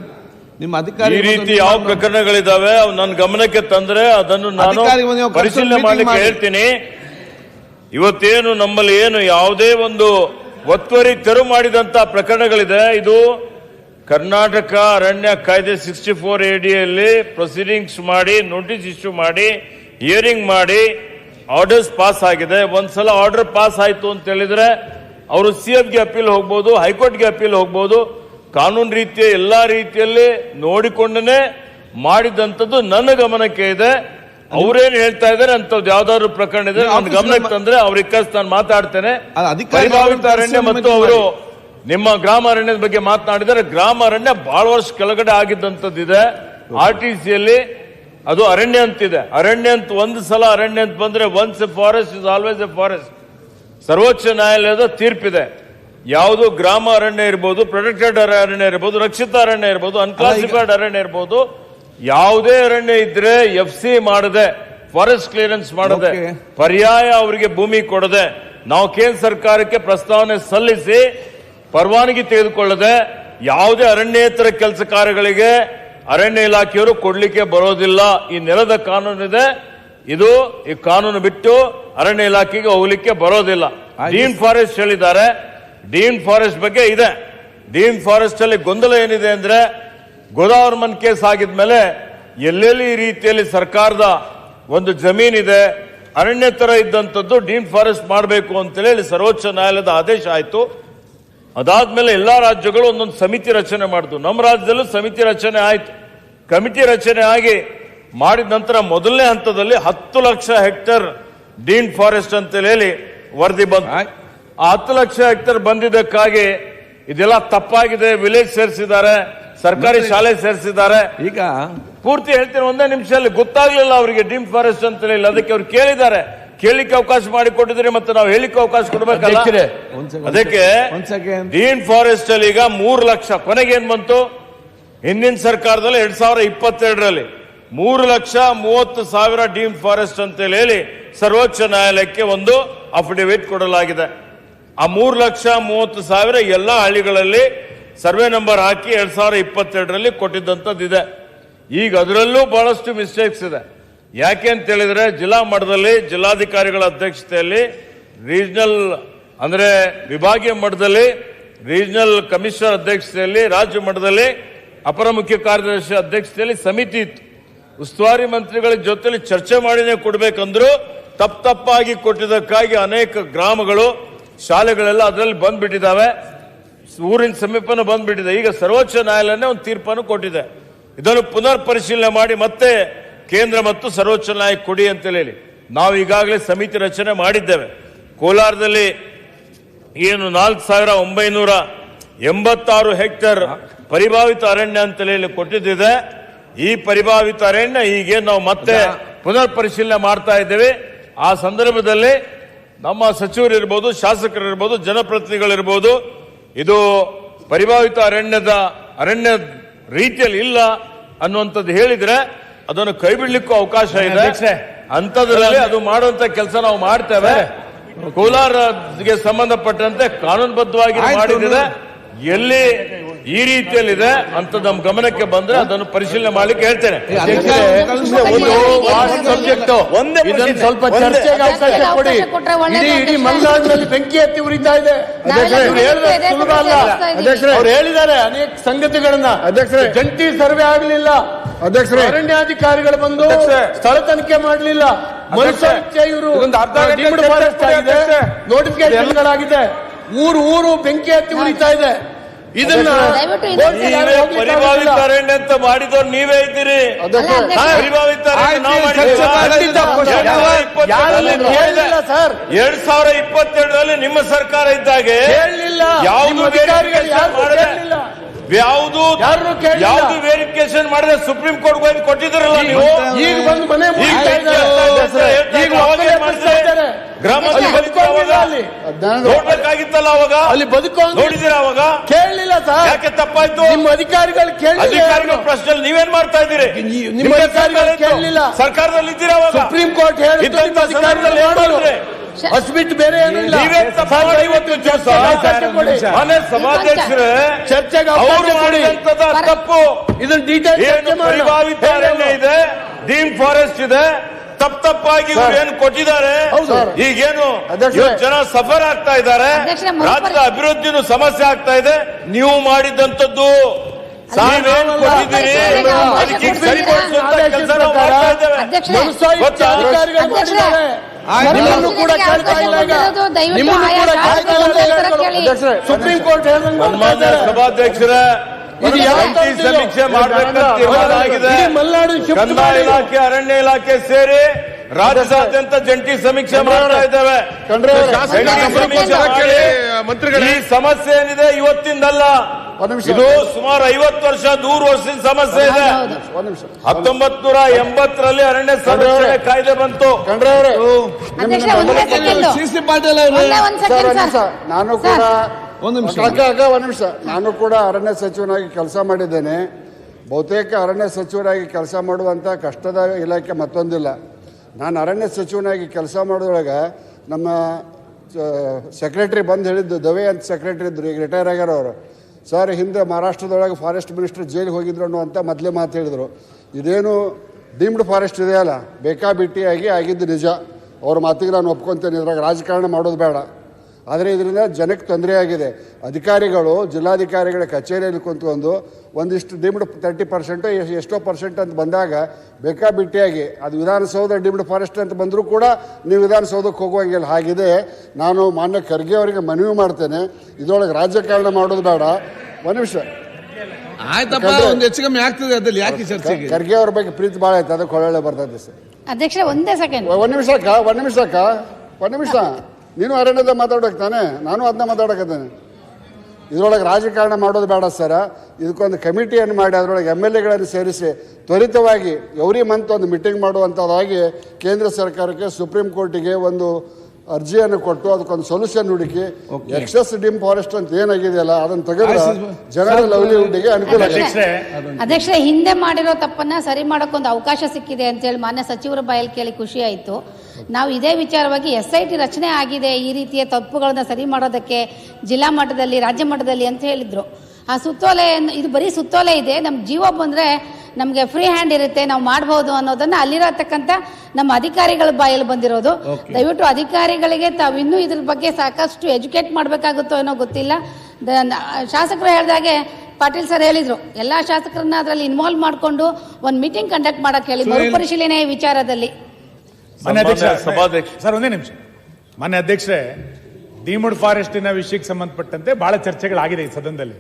ನಿಮ್ಮ ಅಧಿಕಾರಿ ಈ ರೀತಿ ಯಾವ ಪ್ರಕರಣಗಳಿದಾವೆ ಅವು ನನ್ನ ಗಮನಕ್ಕೆ ತಂದ್ರೆ ಅದನ್ನು ನಾನು ನೀವು ಪರಿಶೀಲನೆ meeting ಮಾಡ್ಲಿಕ್ಕೆ ಮಾಡಿ. ಹೇಳ್ತೀನಿ. ಇವತ್ತೇನು ನಮ್ಮಲ್ಲಿ ಏನು ಯಾವುದೇ ಒಂದು ಒತ್ತುವರಿ ತೆರವು ಮಾಡಿದಂತ ಪ್ರಕರಣಗಳಿದೆ ಇದು ಕರ್ನಾಟಕ ಅರಣ್ಯ ಕಾಯ್ದೆ ಸಿಕ್ಸ್ಟಿ ಫೋರ್ ಎಡಿಯಲ್ಲಿ ಪ್ರೊಸೀಡಿಂಗ್ಸ್ ಮಾಡಿ ನೋಟಿಸ್ ಇಶ್ಯೂ ಮಾಡಿ ಹಿಯರಿಂಗ್ ಮಾಡಿ ಆರ್ಡರ್ಸ್ ಪಾಸ್ ಆಗಿದೆ. ಒಂದ್ಸಲ ಆರ್ಡರ್ ಪಾಸ್ ಆಯ್ತು ಅಂತ ಹೇಳಿದ್ರೆ ಅವರು ಸಿ ಗೆ ಅಪೀಲ್ ಹೋಗ್ಬೋದು ಹೈಕೋರ್ಟ್ಗೆ ಅಪೀಲ್ ಹೋಗ್ಬೋದು. ಕಾನೂನು ರೀತಿಯ ಎಲ್ಲಾ ರೀತಿಯಲ್ಲಿ ನೋಡಿಕೊಂಡೇ ಮಾಡಿದಂಥದ್ದು ನನ್ನ ಗಮನಕ್ಕೆ ಇದೆ. ಅವ್ರೇನ್ ಹೇಳ್ತಾ ಇದಾರೆ ಅಂತ ಯಾವ್ದಾದ್ರು ಪ್ರಕರಣ ಇದೆ. ನನ್ನ ಗಮನಕ್ಕೆ ತಂದ್ರೆ ಅವ್ರಿಗೆ ನಾನು ಮಾತಾಡ್ತೇನೆ. ಮತ್ತು ಅವರು ನಿಮ್ಮ ಗ್ರಾಮ ಅರಣ್ಯದ ಬಗ್ಗೆ ಮಾತನಾಡಿದರೆ ಗ್ರಾಮ ಅರಣ್ಯ ಬಹಳ ವರ್ಷ ಕೆಳಗಡೆ ಆಗಿದ್ದಂಥದ್ದಿದೆ. ಆರ್ ಟಿ ಸಿಯಲ್ಲಿ ಅದು ಅರಣ್ಯ ಅಂತಿದೆ. ಅರಣ್ಯ ಅಂತ ಒಂದು ಸಲ ಅರಣ್ಯ ಅಂತ ಬಂದ್ರೆ once a forest is always a forest ಸರ್ವೋಚ್ಚ ನ್ಯಾಯಾಲಯದ ತೀರ್ಪಿದೆ. ಯಾವುದು ಗ್ರಾಮ ಅರಣ್ಯ ಇರ್ಬೋದು ಪ್ರೊಟೆಕ್ಟೆಡ್ ಅರಣ್ಯ ಇರ್ಬೋದು ರಕ್ಷಿತ ಅರಣ್ಯ ಇರ್ಬೋದು ಅನ್ಕ್ಲಾಸಿಫೈಡ್ ಅರಣ್ಯ ಇರ್ಬೋದು ಯಾವುದೇ ಅರಣ್ಯ ಇದ್ರೆ ಎಫ್ ಸಿ ಮಾಡದೆ ಫಾರೆಸ್ಟ್ ಕ್ಲಿಯರೆನ್ಸ್ ಮಾಡದೆ ಪರ್ಯಾಯ ಅವರಿಗೆ ಭೂಮಿ ಕೊಡದೆ ನಾವು ಕೇಂದ್ರ ಸರ್ಕಾರಕ್ಕೆ ಪ್ರಸ್ತಾವನೆ ಸಲ್ಲಿಸಿ ಪರವಾನಗಿ ತೆಗೆದುಕೊಳ್ಳದೆ ಯಾವುದೇ ಅರಣ್ಯೇತರ ಕೆಲಸ ಕಾರ್ಯಗಳಿಗೆ ಅರಣ್ಯ ಇಲಾಖೆಯವರು ಕೊಡಲಿಕ್ಕೆ ಬರೋದಿಲ್ಲ. ಈ ನೆಲದ ಕಾನೂನಿದೆ. ಇದು ಈ ಕಾನೂನು ಬಿಟ್ಟು ಅರಣ್ಯ ಇಲಾಖೆಗೆ ಹೋಗ್ಲಿಕ್ಕೆ ಬರೋದಿಲ್ಲ. ಡೀನ್ ಫಾರೆಸ್ಟ್ ಹೇಳಿದ್ದಾರೆ. ಡೀನ್ ಫಾರೆಸ್ಟ್ ಬಗ್ಗೆ ಇದೆ. ಡೀನ್ ಫಾರೆಸ್ಟ್ ಅಲ್ಲಿ ಗೊಂದಲ ಏನಿದೆ ಅಂದ್ರೆ ಗೋದಾವರಿ ಮನ್ ಕೇಸ್ ಆಗಿದ್ಮೇಲೆ ಎಲ್ಲೆಲ್ಲಿ ಈ ರೀತಿಯಲ್ಲಿ ಸರ್ಕಾರದ ಒಂದು ಜಮೀನಿದೆ ಅರಣ್ಯ ತರ ಇದ್ದಂಥದ್ದು ಡೀನ್ ಫಾರೆಸ್ಟ್ ಮಾಡಬೇಕು ಅಂತ ಹೇಳಿ ಸರ್ವೋಚ್ಚ ನ್ಯಾಯಾಲಯದ ಆದೇಶ ಆಯಿತು. ಅದಾದ್ಮೇಲೆ ಎಲ್ಲಾ ರಾಜ್ಯಗಳು ಒಂದೊಂದು ಸಮಿತಿ ರಚನೆ ಮಾಡಿದ್ವು ನಮ್ಮ ರಾಜ್ಯದಲ್ಲೂ ಸಮಿತಿ ರಚನೆ ಆಯ್ತು. ಕಮಿಟಿ ರಚನೆ ಆಗಿ ಮಾಡಿದ ನಂತರ ಮೊದಲನೇ ಹಂತದಲ್ಲಿ ಹತ್ತು ಲಕ್ಷ ಹೆಕ್ಟರ್ ಡೀನ್ ಫಾರೆಸ್ಟ್ ಅಂತ ಹೇಳಿ ವರದಿ ಬಂತು. ಆ ಹತ್ತು ಲಕ್ಷ ಹೆಕ್ಟರ್ ಬಂದಿದ್ದಕ್ಕಾಗಿ ಇದೆಲ್ಲ ತಪ್ಪಾಗಿದೆ ವಿಲೇಜ್ ಸೇರಿಸಿದ್ದಾರೆ ಸರ್ಕಾರಿ ಶಾಲೆ ಸೇರಿಸಿದ್ದಾರೆ. ಈಗ ಪೂರ್ತಿ ಹೇಳ್ತೀನಿ ಒಂದೇ ನಿಮಿಷದಲ್ಲಿ ಗೊತ್ತಾಗ್ಲಿಲ್ಲ ಅವರಿಗೆ ಡೀಮ್ ಫಾರೆಸ್ಟ್ ಅಂತ ಹೇಳಿ ಅದಕ್ಕೆ ಅವ್ರು ಕೇಳಿದ್ದಾರೆ. ಕೇಳಿಕ್ಕೆ ಅವಕಾಶ ಮಾಡಿ ಕೊಟ್ಟಿದ್ರೆ ಮತ್ತೆ ನಾವು ಹೇಳಿಕ್ಕೆ ಅವಕಾಶ ಕೊಡ್ಬೇಕಲ್ಲ? ಅದಕ್ಕೆ ಗ್ರೀನ್. ಡೀನ್ ಫಾರೆಸ್ಟ್ ಅಲ್ಲಿ ಈಗ ಮೂರು ಲಕ್ಷ ಕೊನೆಗೆ ಏನ್ ಬಂತು? ಹಿಂದಿನ ಸರ್ಕಾರದಲ್ಲಿ ಎರಡ್ ಸಾವಿರ ಇಪ್ಪತ್ತೆರಡರಲ್ಲಿ ಮೂರು ಲಕ್ಷ ಮೂವತ್ತು ಸಾವಿರ ಡೀಮ್ ಫಾರೆಸ್ಟ್ ಅಂತ ಹೇಳಿ ಸರ್ವೋಚ್ಚ ನ್ಯಾಯಾಲಯಕ್ಕೆ ಒಂದು ಅಫಿಡವಿಟ್ ಕೊಡಲಾಗಿದೆ. ಆ ಮೂರು ಲಕ್ಷ ಮೂವತ್ತು ಸಾವಿರ ಎಲ್ಲ ಹಳ್ಳಿಗಳಲ್ಲಿ ಸರ್ವೆ ನಂಬರ್ ಹಾಕಿ ಎರಡ್ ಸಾವಿರ ಇಪ್ಪತ್ತೆರಡರಲ್ಲಿ ಕೊಟ್ಟಿದ್ದಂಥದ್ದಿದೆ. ಈಗ ಅದರಲ್ಲೂ ಬಹಳಷ್ಟು ಮಿಸ್ಟೇಕ್ಸ್ ಇದೆ. ಯಾಕೆ ಅಂತ ಹೇಳಿದ್ರೆ ಜಿಲ್ಲಾ ಮಟ್ಟದಲ್ಲಿ ಜಿಲ್ಲಾಧಿಕಾರಿಗಳ ಅಧ್ಯಕ್ಷತೆಯಲ್ಲಿ ರೀಜನಲ್ ಅಂದ್ರೆ ವಿಭಾಗೀಯ ಮಟ್ಟದಲ್ಲಿ ರೀಜನಲ್ ಕಮಿಷನರ್ ಅಧ್ಯಕ್ಷತೆಯಲ್ಲಿ ರಾಜ್ಯ ಮಟ್ಟದಲ್ಲಿ ಅಪರ ಮುಖ್ಯ ಕಾರ್ಯದರ್ಶಿ ಅಧ್ಯಕ್ಷತೆಯಲ್ಲಿ ಸಮಿತಿ ಇತ್ತು. ಉಸ್ತುವಾರಿ ಮಂತ್ರಿಗಳ ಜೊತೆಲಿ ಚರ್ಚೆ ಮಾಡಿನೇ ಕೊಡ್ಬೇಕಂದ್ರು ತಪ್ಪ ತಪ್ಪಾಗಿ ಕೊಟ್ಟಿದ್ದಕ್ಕಾಗಿ ಅನೇಕ ಗ್ರಾಮಗಳು, ಶಾಲೆಗಳೆಲ್ಲ ಅದರಲ್ಲಿ ಬಂದ್ಬಿಟ್ಟಿದ್ದಾವೆ. ಊರಿನ ಸಮೀಪನೂ ಬಂದ್ಬಿಟ್ಟಿದೆ. ಈಗ ಸರ್ವೋಚ್ಚ ನ್ಯಾಯಾಲಯನೇ ಒಂದು ತೀರ್ಪನ್ನು ಕೊಟ್ಟಿದೆ. ಇದನ್ನು ಪುನರ್ ಪರಿಶೀಲನೆ ಮಾಡಿ ಮತ್ತೆ ಕೇಂದ್ರ ಮತ್ತು ಸರ್ವೋಚ್ಚ ನ್ಯಾಯ ಕೊಡಿ ಅಂತ ಹೇಳಿ. ನಾವು ಈಗಾಗಲೇ ಸಮಿತಿ ರಚನೆ ಮಾಡಿದ್ದೇವೆ. ಕೋಲಾರದಲ್ಲಿ ಏನು ನಾಲ್ಕು ಸಾವಿರ ಒಂಬೈನೂರ ಎಂಬತ್ತಾರು ಹೆಕ್ಟೇರ್ ಪರಿಭಾವಿತ ಅರಣ್ಯ ಅಂತ ಹೇಳಿ ಕೊಟ್ಟಿದ್ದಿದೆ. ಈ ಪರಿಭಾವಿತ ಅರಣ್ಯ ಹೀಗೆ ನಾವು ಮತ್ತೆ ಪುನರ್ ಪರಿಶೀಲನೆ ಮಾಡ್ತಾ ಇದ್ದೇವೆ. ಆ ಸಂದರ್ಭದಲ್ಲಿ ನಮ್ಮ ಸಚಿವರು ಇರ್ಬೋದು ಶಾಸಕರು ಇರ್ಬೋದು ಜನಪ್ರತಿನಿಧಿಗಳಿರ್ಬೋದು ಇದು ಪರಿಭಾವಿತ ಅರಣ್ಯದ ಅರಣ್ಯ ರೀತಿಯಲ್ಲಿ ಇಲ್ಲ ಅನ್ನುವಂಥದ್ದು ಹೇಳಿದ್ರೆ ಅದನ್ನು ಕೈ ಬಿಡ್ಲಿಕ್ಕೂ ಅವಕಾಶ ಇದೆ. ಅಂತದ್ರಲ್ಲಿ ಅದು ಮಾಡುವಂತ ಕೆಲಸ ನಾವು ಮಾಡ್ತೇವೆ. ಕೋಲಾರಗೆ ಸಂಬಂಧಪಟ್ಟಂತೆ ಕಾನೂನುಬದ್ಧವಾಗಿ ಮಾಡಿದ್ರೆ ಎಲ್ಲಿ ಈ ರೀತಿಯಲ್ಲಿದೆ ಅಂತ ನಮ್ ಗಮನಕ್ಕೆ ಬಂದ್ರೆ ಅದನ್ನು ಪರಿಶೀಲನೆ ಮಾಡ್ಲಿಕ್ಕೆ ಹೇಳ್ತೇನೆ. ಒಂದು ಸಬ್ಜೆಕ್ಟ್ ಒಂದೇ ಸ್ವಲ್ಪ ಚರ್ಚೆಗೆ ಅವಕಾಶ ಕೊಡಿ. ಇಡೀ ಇಡೀ ಮಲೆನಾಡಿನಲ್ಲಿ ಬೆಂಕಿ ಎತ್ತಿ ಉರಿತಾ ಇದೆ. ಸುಲಭ ಅಲ್ಲ. ಅವ್ರು ಹೇಳಿದ್ದಾರೆ ಅನೇಕ ಸಂಗತಿಗಳನ್ನ. ಅಧ್ಯಕ್ಷರೇ. ಜಂಟಿ ಸರ್ವೆ ಆಗಲಿಲ್ಲ. ಅಧ್ಯಕ್ಷರೇ. ಅರಣ್ಯಾಧಿಕಾರಿಗಳು ಬಂದು. ಸ್ಥಳ ತನಿಖೆ ಮಾಡಲಿಲ್ಲ. ಮನುಷ್ಯ ಇವರು ನೋಟಿಫಿಕೇಶನ್ಗಳಾಗಿದೆ ಊರು ಊರು ಬೆಂಕಿ ಹತ್ತಿ ಉರಿತಾ ಇದೆ. ಇದನ್ನ ಆಗೋದಿಲ್ಲ. ಅರಣ್ಯ ಅಂತ ಮಾಡಿದವರು ನೀವೇ ಇದ್ದೀರಿ. ಚರ್ಚೆ ಎರಡ್ ಸಾವಿರ ಇಪ್ಪತ್ತೆರಡರಲ್ಲಿ ನಿಮ್ಮ ಸರ್ಕಾರ ಇದ್ದಾಗೆ ಯಾವುದು ನಿಮ್ಮ ಅಧಿಕಾರಿಗಳು ಯಾರು ಯಾವುದು. ಯಾವುದು ವೆರಿಫಿಕೇಶನ್ ಮಾಡಿದ್ರೆ ಸುಪ್ರೀಂ ಕೋರ್ಟ್ ಹೋಗಿ ಕೊಟ್ಟಿದ್ರಲ್ಲ ನೀವು? ಈಗ ಬಂದು ಮನೆ ಈಗ ಮುಟ್ತಾ ಇದ್ದಾರೆ. ಈಗ ಒಕ್ಕಲೆ ಎಬ್ಬಿಸ್ತಾ ಇದ್ದಾರೆ. ಗ್ರಾಮ ಅಲ್ಲಿ ಅಲ್ಲಿ. ನೋಡ್ಬೇಕಾಗಿತ್ತಲ್ಲ ಅವಾಗ? ಅಲ್ಲಿ ಬದುಕೋ ನೋಡಿದಿರ ಅವಾಗ? ಕೇಳಲಿಲ್ಲ ಸರ್. ಯಾಕೆ ತಪ್ಪಾಯ್ತು? ನಿಮ್ಮ ಅಧಿಕಾರಿಗಳು ಕೇಳಿ ಅಧಿಕಾರಿಗಳ ಪ್ರಶ್ನೆ ನೀವೇನ್ ಮಾಡ್ತಾ ಇದ್ದೀರಿ? ನಿಮ್ಮ ನಿಮ್ಮ ಅಧಿಕಾರಿಗಳು ಕೇಳಲಿಲ್ಲ. ಸರ್ಕಾರದಲ್ಲಿ ಇದ್ದೀರಾ ಅವಾಗ ಸುಪ್ರೀಂ ಕೋರ್ಟ್ ಹೇಳಿದ್ದು ಅಧಿಕಾರಿಗಳು ನಿಮ್ಮ ಅಸ್ಬಿಟ್ಟು ಬೇರೆ ಏನಿಲ್ಲ. ಚರ್ಚೆಗೆ ಅವಕಾಶ ಕೊಡಿ. ಮನೆ ಸಭಾಧ್ಯಕ್ಷರೇ ಚರ್ಚೆಗೆ ಅವರು ಅವಕಾಶ ಮಾಡಿದಂತದ ತಪ್ಪು. ಇದನ್ನ ಡೀಟೇಲ್ ಏನು ಚರ್ಚೆ ಮಾಡೋಣ. ಪರಿಭಾವಿತ ಅರಣ್ಯ ಇದೆ? ಡೀಮ್ ಫಾರೆಸ್ಟ್ ಇದೆ. ತಪ್ಪ ತಪ್ಪಾಗಿ ಇವ್ರು ಏನು ಕೊಟ್ಟಿದ್ದಾರೆ. ಈಗೇನು. ಜನ ಸಫರ್ ಆಗ್ತಾ ಇದ್ದಾರೆ? ರಾಜ್ಯದ ಅಭಿವೃದ್ಧಿನೂ ಸಮಸ್ಯೆ ಆಗ್ತಾ ಇದೆ. ನೀವು ಮಾಡಿದಂತದ್ದು ಸರಿಪಡಿಸುವಂತ? ಕೆಲಸ ನಾವು ಮಾಡ್ತಾ ಇದ್ದೇವೆ. ಸುಪ್ರೀಂ ಕೋರ್ಟ್ ಸಭಾಧ್ಯಕ್ಷರ? ಸಮೀಕ್ಷೆ ಮಾಡಬೇಕಂತ ತೀರ್ಮಾನ ಆಗಿದೆ. ಮಲೆನಾಡು ಕಂದಾಯ ಮಾಡಿ. ಇಲಾಖೆ ಅರಣ್ಯ ಇಲಾಖೆ ಸೇರಿ ರಾಜ್ಯದಾದ್ಯಂತ ಜಂಟಿ ಸಮೀಕ್ಷೆ ಮಾಡ್ತಾ ಇದ್ದೇವೆ ಸಮೀಕ್ಷೆ ಈ ಸಮಸ್ಯೆ ಏನಿದೆ? ಇವತ್ತಿಂದಲ್ಲ. ಇದು ಸುಮಾರು ಐವತ್ತು ವರ್ಷ ನೂರು ವರ್ಷದ ಸಮಸ್ಯೆ ಇದೆ. ಒಂದ್ ನಿಮಿಷ. ಹತ್ತೊಂಬತ್ ನೂರ ಎಂಬತ್ತರಲ್ಲಿ ಅರಣ್ಯ ಸಂರಕ್ಷಣೆ ಕಾಯ್ದೆ ಬಂತು. ಕಂಡ್ರೆ ಅವರೇ. ಅಧ್ಯಕ್ಷರೇ, ಒಂದೇ ಸೆಕೆಂಡು. ಸಿ ಸಿ ಪಾಟೀಲ್ ಅವರು. ಒಂದೇ ಒಂದ್ ಸರ್ ಸೆಕೆಂಡ್ ಒಂದ್ ನಿಮಿಷ. ಸರ್. ನಾನು ಕೂಡ ಒಂದ್ ನಿಮಿಷ. ಅಕ್ಕ ಅಕ್ಕ ಒಂದ್ ನಿಮಿಷ. ನಾನು ಕೂಡ ಅರಣ್ಯ ಸಚಿವನಾಗಿ ಕೆಲಸ ಮಾಡಿದ್ದೇನೆ. ಬಹುತೇಕ ಅರಣ್ಯ ಸಚಿವರಾಗಿ ಕೆಲಸ ಮಾಡುವಂಥ ಕಷ್ಟದ ಇಲಾಖೆ ಮತ್ತೊಂದಿಲ್ಲ. ನಾನು ಅರಣ್ಯ ಸಚಿವನಾಗಿ ಕೆಲಸ ಮಾಡೋದ್ರೊಳಗೆ ನಮ್ಮ ಸೆಕ್ರೆಟರಿ ಬಂದು ಹೇಳಿದ್ದು ದವೆ ಅಂತ ಸೆಕ್ರೆಟರಿ ಇದ್ರು ಈಗ ರಿಟೈರ್ ಆಗ್ಯಾರ ಅವರು ಸರ್, ಹಿಂದೆ ಮಹಾರಾಷ್ಟ್ರದೊಳಗೆ ಫಾರೆಸ್ಟ್ ಮಿನಿಸ್ಟರ್ ಜೈಲಿಗೆ ಹೋಗಿದ್ರು ಅಂತ ಮೊದಲೇ ಮಾತು ಹೇಳಿದರು. ಇದೇನು ಡೀಮ್ಡ್ ಫಾರೆಸ್ಟ್ ಇದೆಯಲ್ಲ? ಬೇಕಾಬಿಟ್ಟಿಯಾಗಿ ಆಗಿದ್ದು ನಿಜ. ಅವ್ರ ಮಾತಿಗೆ ನಾನು ಒಪ್ಕೊತೇನೆ. ಇದ್ರಾಗ ರಾಜಕಾರಣ ಮಾಡೋದು ಬೇಡ. ಆದರೆ ಇದರಿಂದ ಜನಕ್ಕೆ ತೊಂದರೆ ಆಗಿದೆ. ಅಧಿಕಾರಿಗಳು ಜಿಲ್ಲಾಧಿಕಾರಿಗಳ ಕಚೇರಿಯಲ್ಲಿ ಕುಂತ್ಕೊಂಡು ಒಂದಿಷ್ಟು ಡಿಮ್ಡ್ ತರ್ಟಿ ಪರ್ಸೆಂಟು ಎಷ್ಟೋ ಪರ್ಸೆಂಟ್ ಅಂತ ಬಂದಾಗ ಬೇಕಾಬಿಟ್ಟಿಯಾಗಿ ಅದು ವಿಧಾನಸೌಧ ಡಿಮ್ಡ್ ಫಾರೆಸ್ಟ್ ಅಂತ ಬಂದರೂ ಕೂಡ ನೀವು ವಿಧಾನಸೌಧಕ್ಕೆ ಹೋಗುವಂಗಿಲ್ಲ. ಹಾಗಿದೆ ನಾನು ಮಾನ್ಯ ಖರ್ಗೆ ಅವರಿಗೆ ಮನವಿ ಮಾಡ್ತೇನೆ. ಇದರೊಳಗೆ ರಾಜಕಾರಣ ಮಾಡೋದು ಬೇಡ. ಒಂದು ನಿಮಿಷ. ಆಯ್ತಪ್ಪ ಒಂದು ಹೆಚ್ಚು ಕಮ್ಮಿ ಆಗ್ತದೆ ಅದ್ರಲ್ಲಿ ಯಾಕೆ ಚರ್ಚೆಗೆ? ಖರ್ಗೆ ಅವ್ರ ಬಗ್ಗೆ ಪ್ರೀತಿ ಭಾಳ ಆಯ್ತು ಅದಕ್ಕೆ ಒಳ್ಳೆ ಬರ್ತದೆ ಸರ್. ಅಧ್ಯಕ್ಷ ಒಂದೇ ಸೆಕೆಂಡ್ ಒಂದು ನಿಮಿಷ ಅಕ್ಕ ಒಂದು ನಿಮಿಷ ಅಕ್ಕ ಒಂದು ನಿಮಿಷ. ನೀನು ಅರಣ್ಯದ ಮಾತಾಡೋಕೆ ತಾನೆ? ನಾನು ಅದನ್ನ ಮಾತಾಡೋಕ್ಕಿದ್ದೇನೆ ಇದರೊಳಗೆ ರಾಜಕಾರಣ ಮಾಡೋದು ಬೇಡ ಸರ. ಇದಕ್ಕೊಂದು ಕಮಿಟಿಯನ್ನು ಮಾಡಿ ಅದರೊಳಗೆ ಎಂ ಎಲ್ ಎಗಳನ್ನು ಸೇರಿಸಿ ತ್ವರಿತವಾಗಿ ಎವ್ರಿ ಮಂತ್ ಒಂದು ಮೀಟಿಂಗ್ ಮಾಡುವಂಥದ್ದಾಗಿ ಕೇಂದ್ರ ಸರ್ಕಾರಕ್ಕೆ ಸುಪ್ರೀಂ ಕೋರ್ಟಿಗೆ ಒಂದು ಅರ್ಜಿಯನ್ನು ಕೊಟ್ಟು ಅದಕ್ಕೊಂದು ಸೊಲ್ಯೂಷನ್ ಹುಡುಕಿ ಎಕ್ಸಸ್ ಡಿಮ್ ಫಾರೆಸ್ಟ್ ಅಂತ ಏನಾಗಿದೆಯಲ್ಲ ಅದನ್ನು ತೆಗೆದು ಜನರ ಲವ್ಲಿಹುಡ್ಗೆ ಅನುಕೂಲ ಅಧ್ಯಕ್ಷ ಅಧ್ಯಕ್ಷರೇ ಹಿಂದೆ ಮಾಡಿರೋ ತಪ್ಪನ್ನ ಸರಿ ಮಾಡೋಕ್ಕೊಂದು ಅವಕಾಶ ಸಿಕ್ಕಿದೆ ಅಂತೇಳಿ ಮಾನ್ಯ ಸಚಿವರ ಬಾಯಲ್ಲಿ ಕೇಳಿ ಖುಷಿ ಆಯಿತು. ನಾವು ಇದೇ ವಿಚಾರವಾಗಿ ಎಸ್ ಐ ಟಿ ರಚನೆ ಆಗಿದೆ ಈ ರೀತಿಯ ತಪ್ಪುಗಳನ್ನ ಸರಿ ಮಾಡೋದಕ್ಕೆ ಜಿಲ್ಲಾ ಮಟ್ಟದಲ್ಲಿ ರಾಜ್ಯ ಮಟ್ಟದಲ್ಲಿ ಅಂತ ಹೇಳಿದ್ರು. ಆ ಸುತ್ತೋಲೆ ಇದು ಬರೀ ಸುತ್ತೋಲೆ ಇದೆ ನಮ್ಮ ಜೀವ ಬಂದರೆ ನಮಗೆ ಫ್ರೀ ಹ್ಯಾಂಡ್ ಇರುತ್ತೆ ನಾವು ಮಾಡ್ಬೋದು ಅನ್ನೋದನ್ನ ಅಲ್ಲಿರತಕ್ಕಂಥ ನಮ್ಮ ಅಧಿಕಾರಿಗಳ ಬಾಯಲ್ಲಿ ಬಂದಿರೋದು. ದಯವಿಟ್ಟು ಅಧಿಕಾರಿಗಳಿಗೆ ತಾವು ಇನ್ನೂ ಇದ್ರ ಬಗ್ಗೆ ಸಾಕಷ್ಟು ಎಜುಕೇಟ್ ಮಾಡಬೇಕಾಗುತ್ತೋ ಏನೋ ಗೊತ್ತಿಲ್ಲ. ಶಾಸಕರು ಹೇಳಿದಾಗೆ ಪಾಟೀಲ್ ಸರ್ ಹೇಳಿದ್ರು ಎಲ್ಲಾ ಶಾಸಕರನ್ನ ಅದರಲ್ಲಿ ಇನ್ವಾಲ್ವ್ ಮಾಡಿಕೊಂಡು ಒಂದು ಮೀಟಿಂಗ್ ಕಂಡಕ್ಟ್ ಮಾಡಕ್ ಹೇಳಿ ಮರುಪರಿಶೀಲನೆ ವಿಚಾರದಲ್ಲಿ. ಮಾನ್ಯ ಅಧ್ಯಕ್ಷ ಸಭಾಧ್ಯಕ್ಷ. ಸರ್ ಒಂದೇ ನಿಮಿಷ. ಮಾನ್ಯ ಅಧ್ಯಕ್ಷರೇ ಡೀಮಡ್ ಫಾರೆಸ್ಟಿನ ವಿಷಯಕ್ಕೆ ಸಂಬಂಧಪಟ್ಟಂತೆ ಬಹಳ ಚರ್ಚೆಗಳಾಗಿದೆ ಈ ಸದನದಲ್ಲಿ.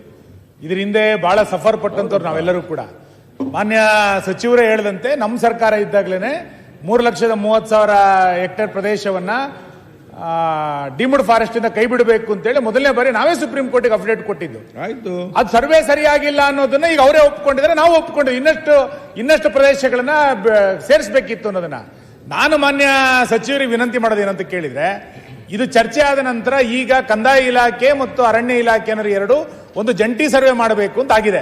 ಇದ್ರ ಹಿಂದೆ ಬಹಳ ಸಫರ್ ಪಟ್ಟಂತವ್ರು ನಾವೆಲ್ಲರೂ ಕೂಡ. ಮಾನ್ಯ ಸಚಿವರೇ ಹೇಳಿದಂತೆ ನಮ್ಮ ಸರ್ಕಾರ ಇದ್ದಾಗಲೇ ಮೂರು ಲಕ್ಷದ ಮೂವತ್ತು ಸಾವಿರ ಹೆಕ್ಟೇರ್ ಪ್ರದೇಶವನ್ನ ಡಿಮುಡ್ ಫಾರೆಸ್ಟ್ ಇಂದ ಕೈ ಬಿಡಬೇಕು ಅಂತೇಳಿ ಮೊದಲನೇ ಬಾರಿ ನಾವೇ ಸುಪ್ರೀಂ ಕೋರ್ಟಿಗೆ ಅಪ್ಡೇಟ್ ಕೊಟ್ಟಿದ್ದು. ಆಯ್ತು. ಅದು ಸರ್ವೆ ಸರಿಯಾಗಿಲ್ಲ ಅನ್ನೋದನ್ನ ಈಗ ಅವರೇ ಒಪ್ಕೊಂಡಿದ್ರೆ ನಾವು ಒಪ್ಕೊಂಡಿದ್ವಿ ಇನ್ನಷ್ಟು ಇನ್ನಷ್ಟು ಪ್ರದೇಶಗಳನ್ನ ಸೇರಿಸ್ಬೇಕಿತ್ತು ಅನ್ನೋದನ್ನ. ನಾನು ಮಾನ್ಯ ಸಚಿವರಿಗೆ ವಿನಂತಿ ಮಾಡೋದೇನಂತ ಕೇಳಿದ್ರೆ, ಇದು ಚರ್ಚೆ ಆದ ನಂತರ ಈಗ ಕಂದಾಯ ಇಲಾಖೆ ಮತ್ತು ಅರಣ್ಯ ಇಲಾಖೆ ಅನ್ನೋ ಎರಡು ಒಂದು ಜಂಟಿ ಸರ್ವೆ ಮಾಡಬೇಕು ಅಂತ ಆಗಿದೆ.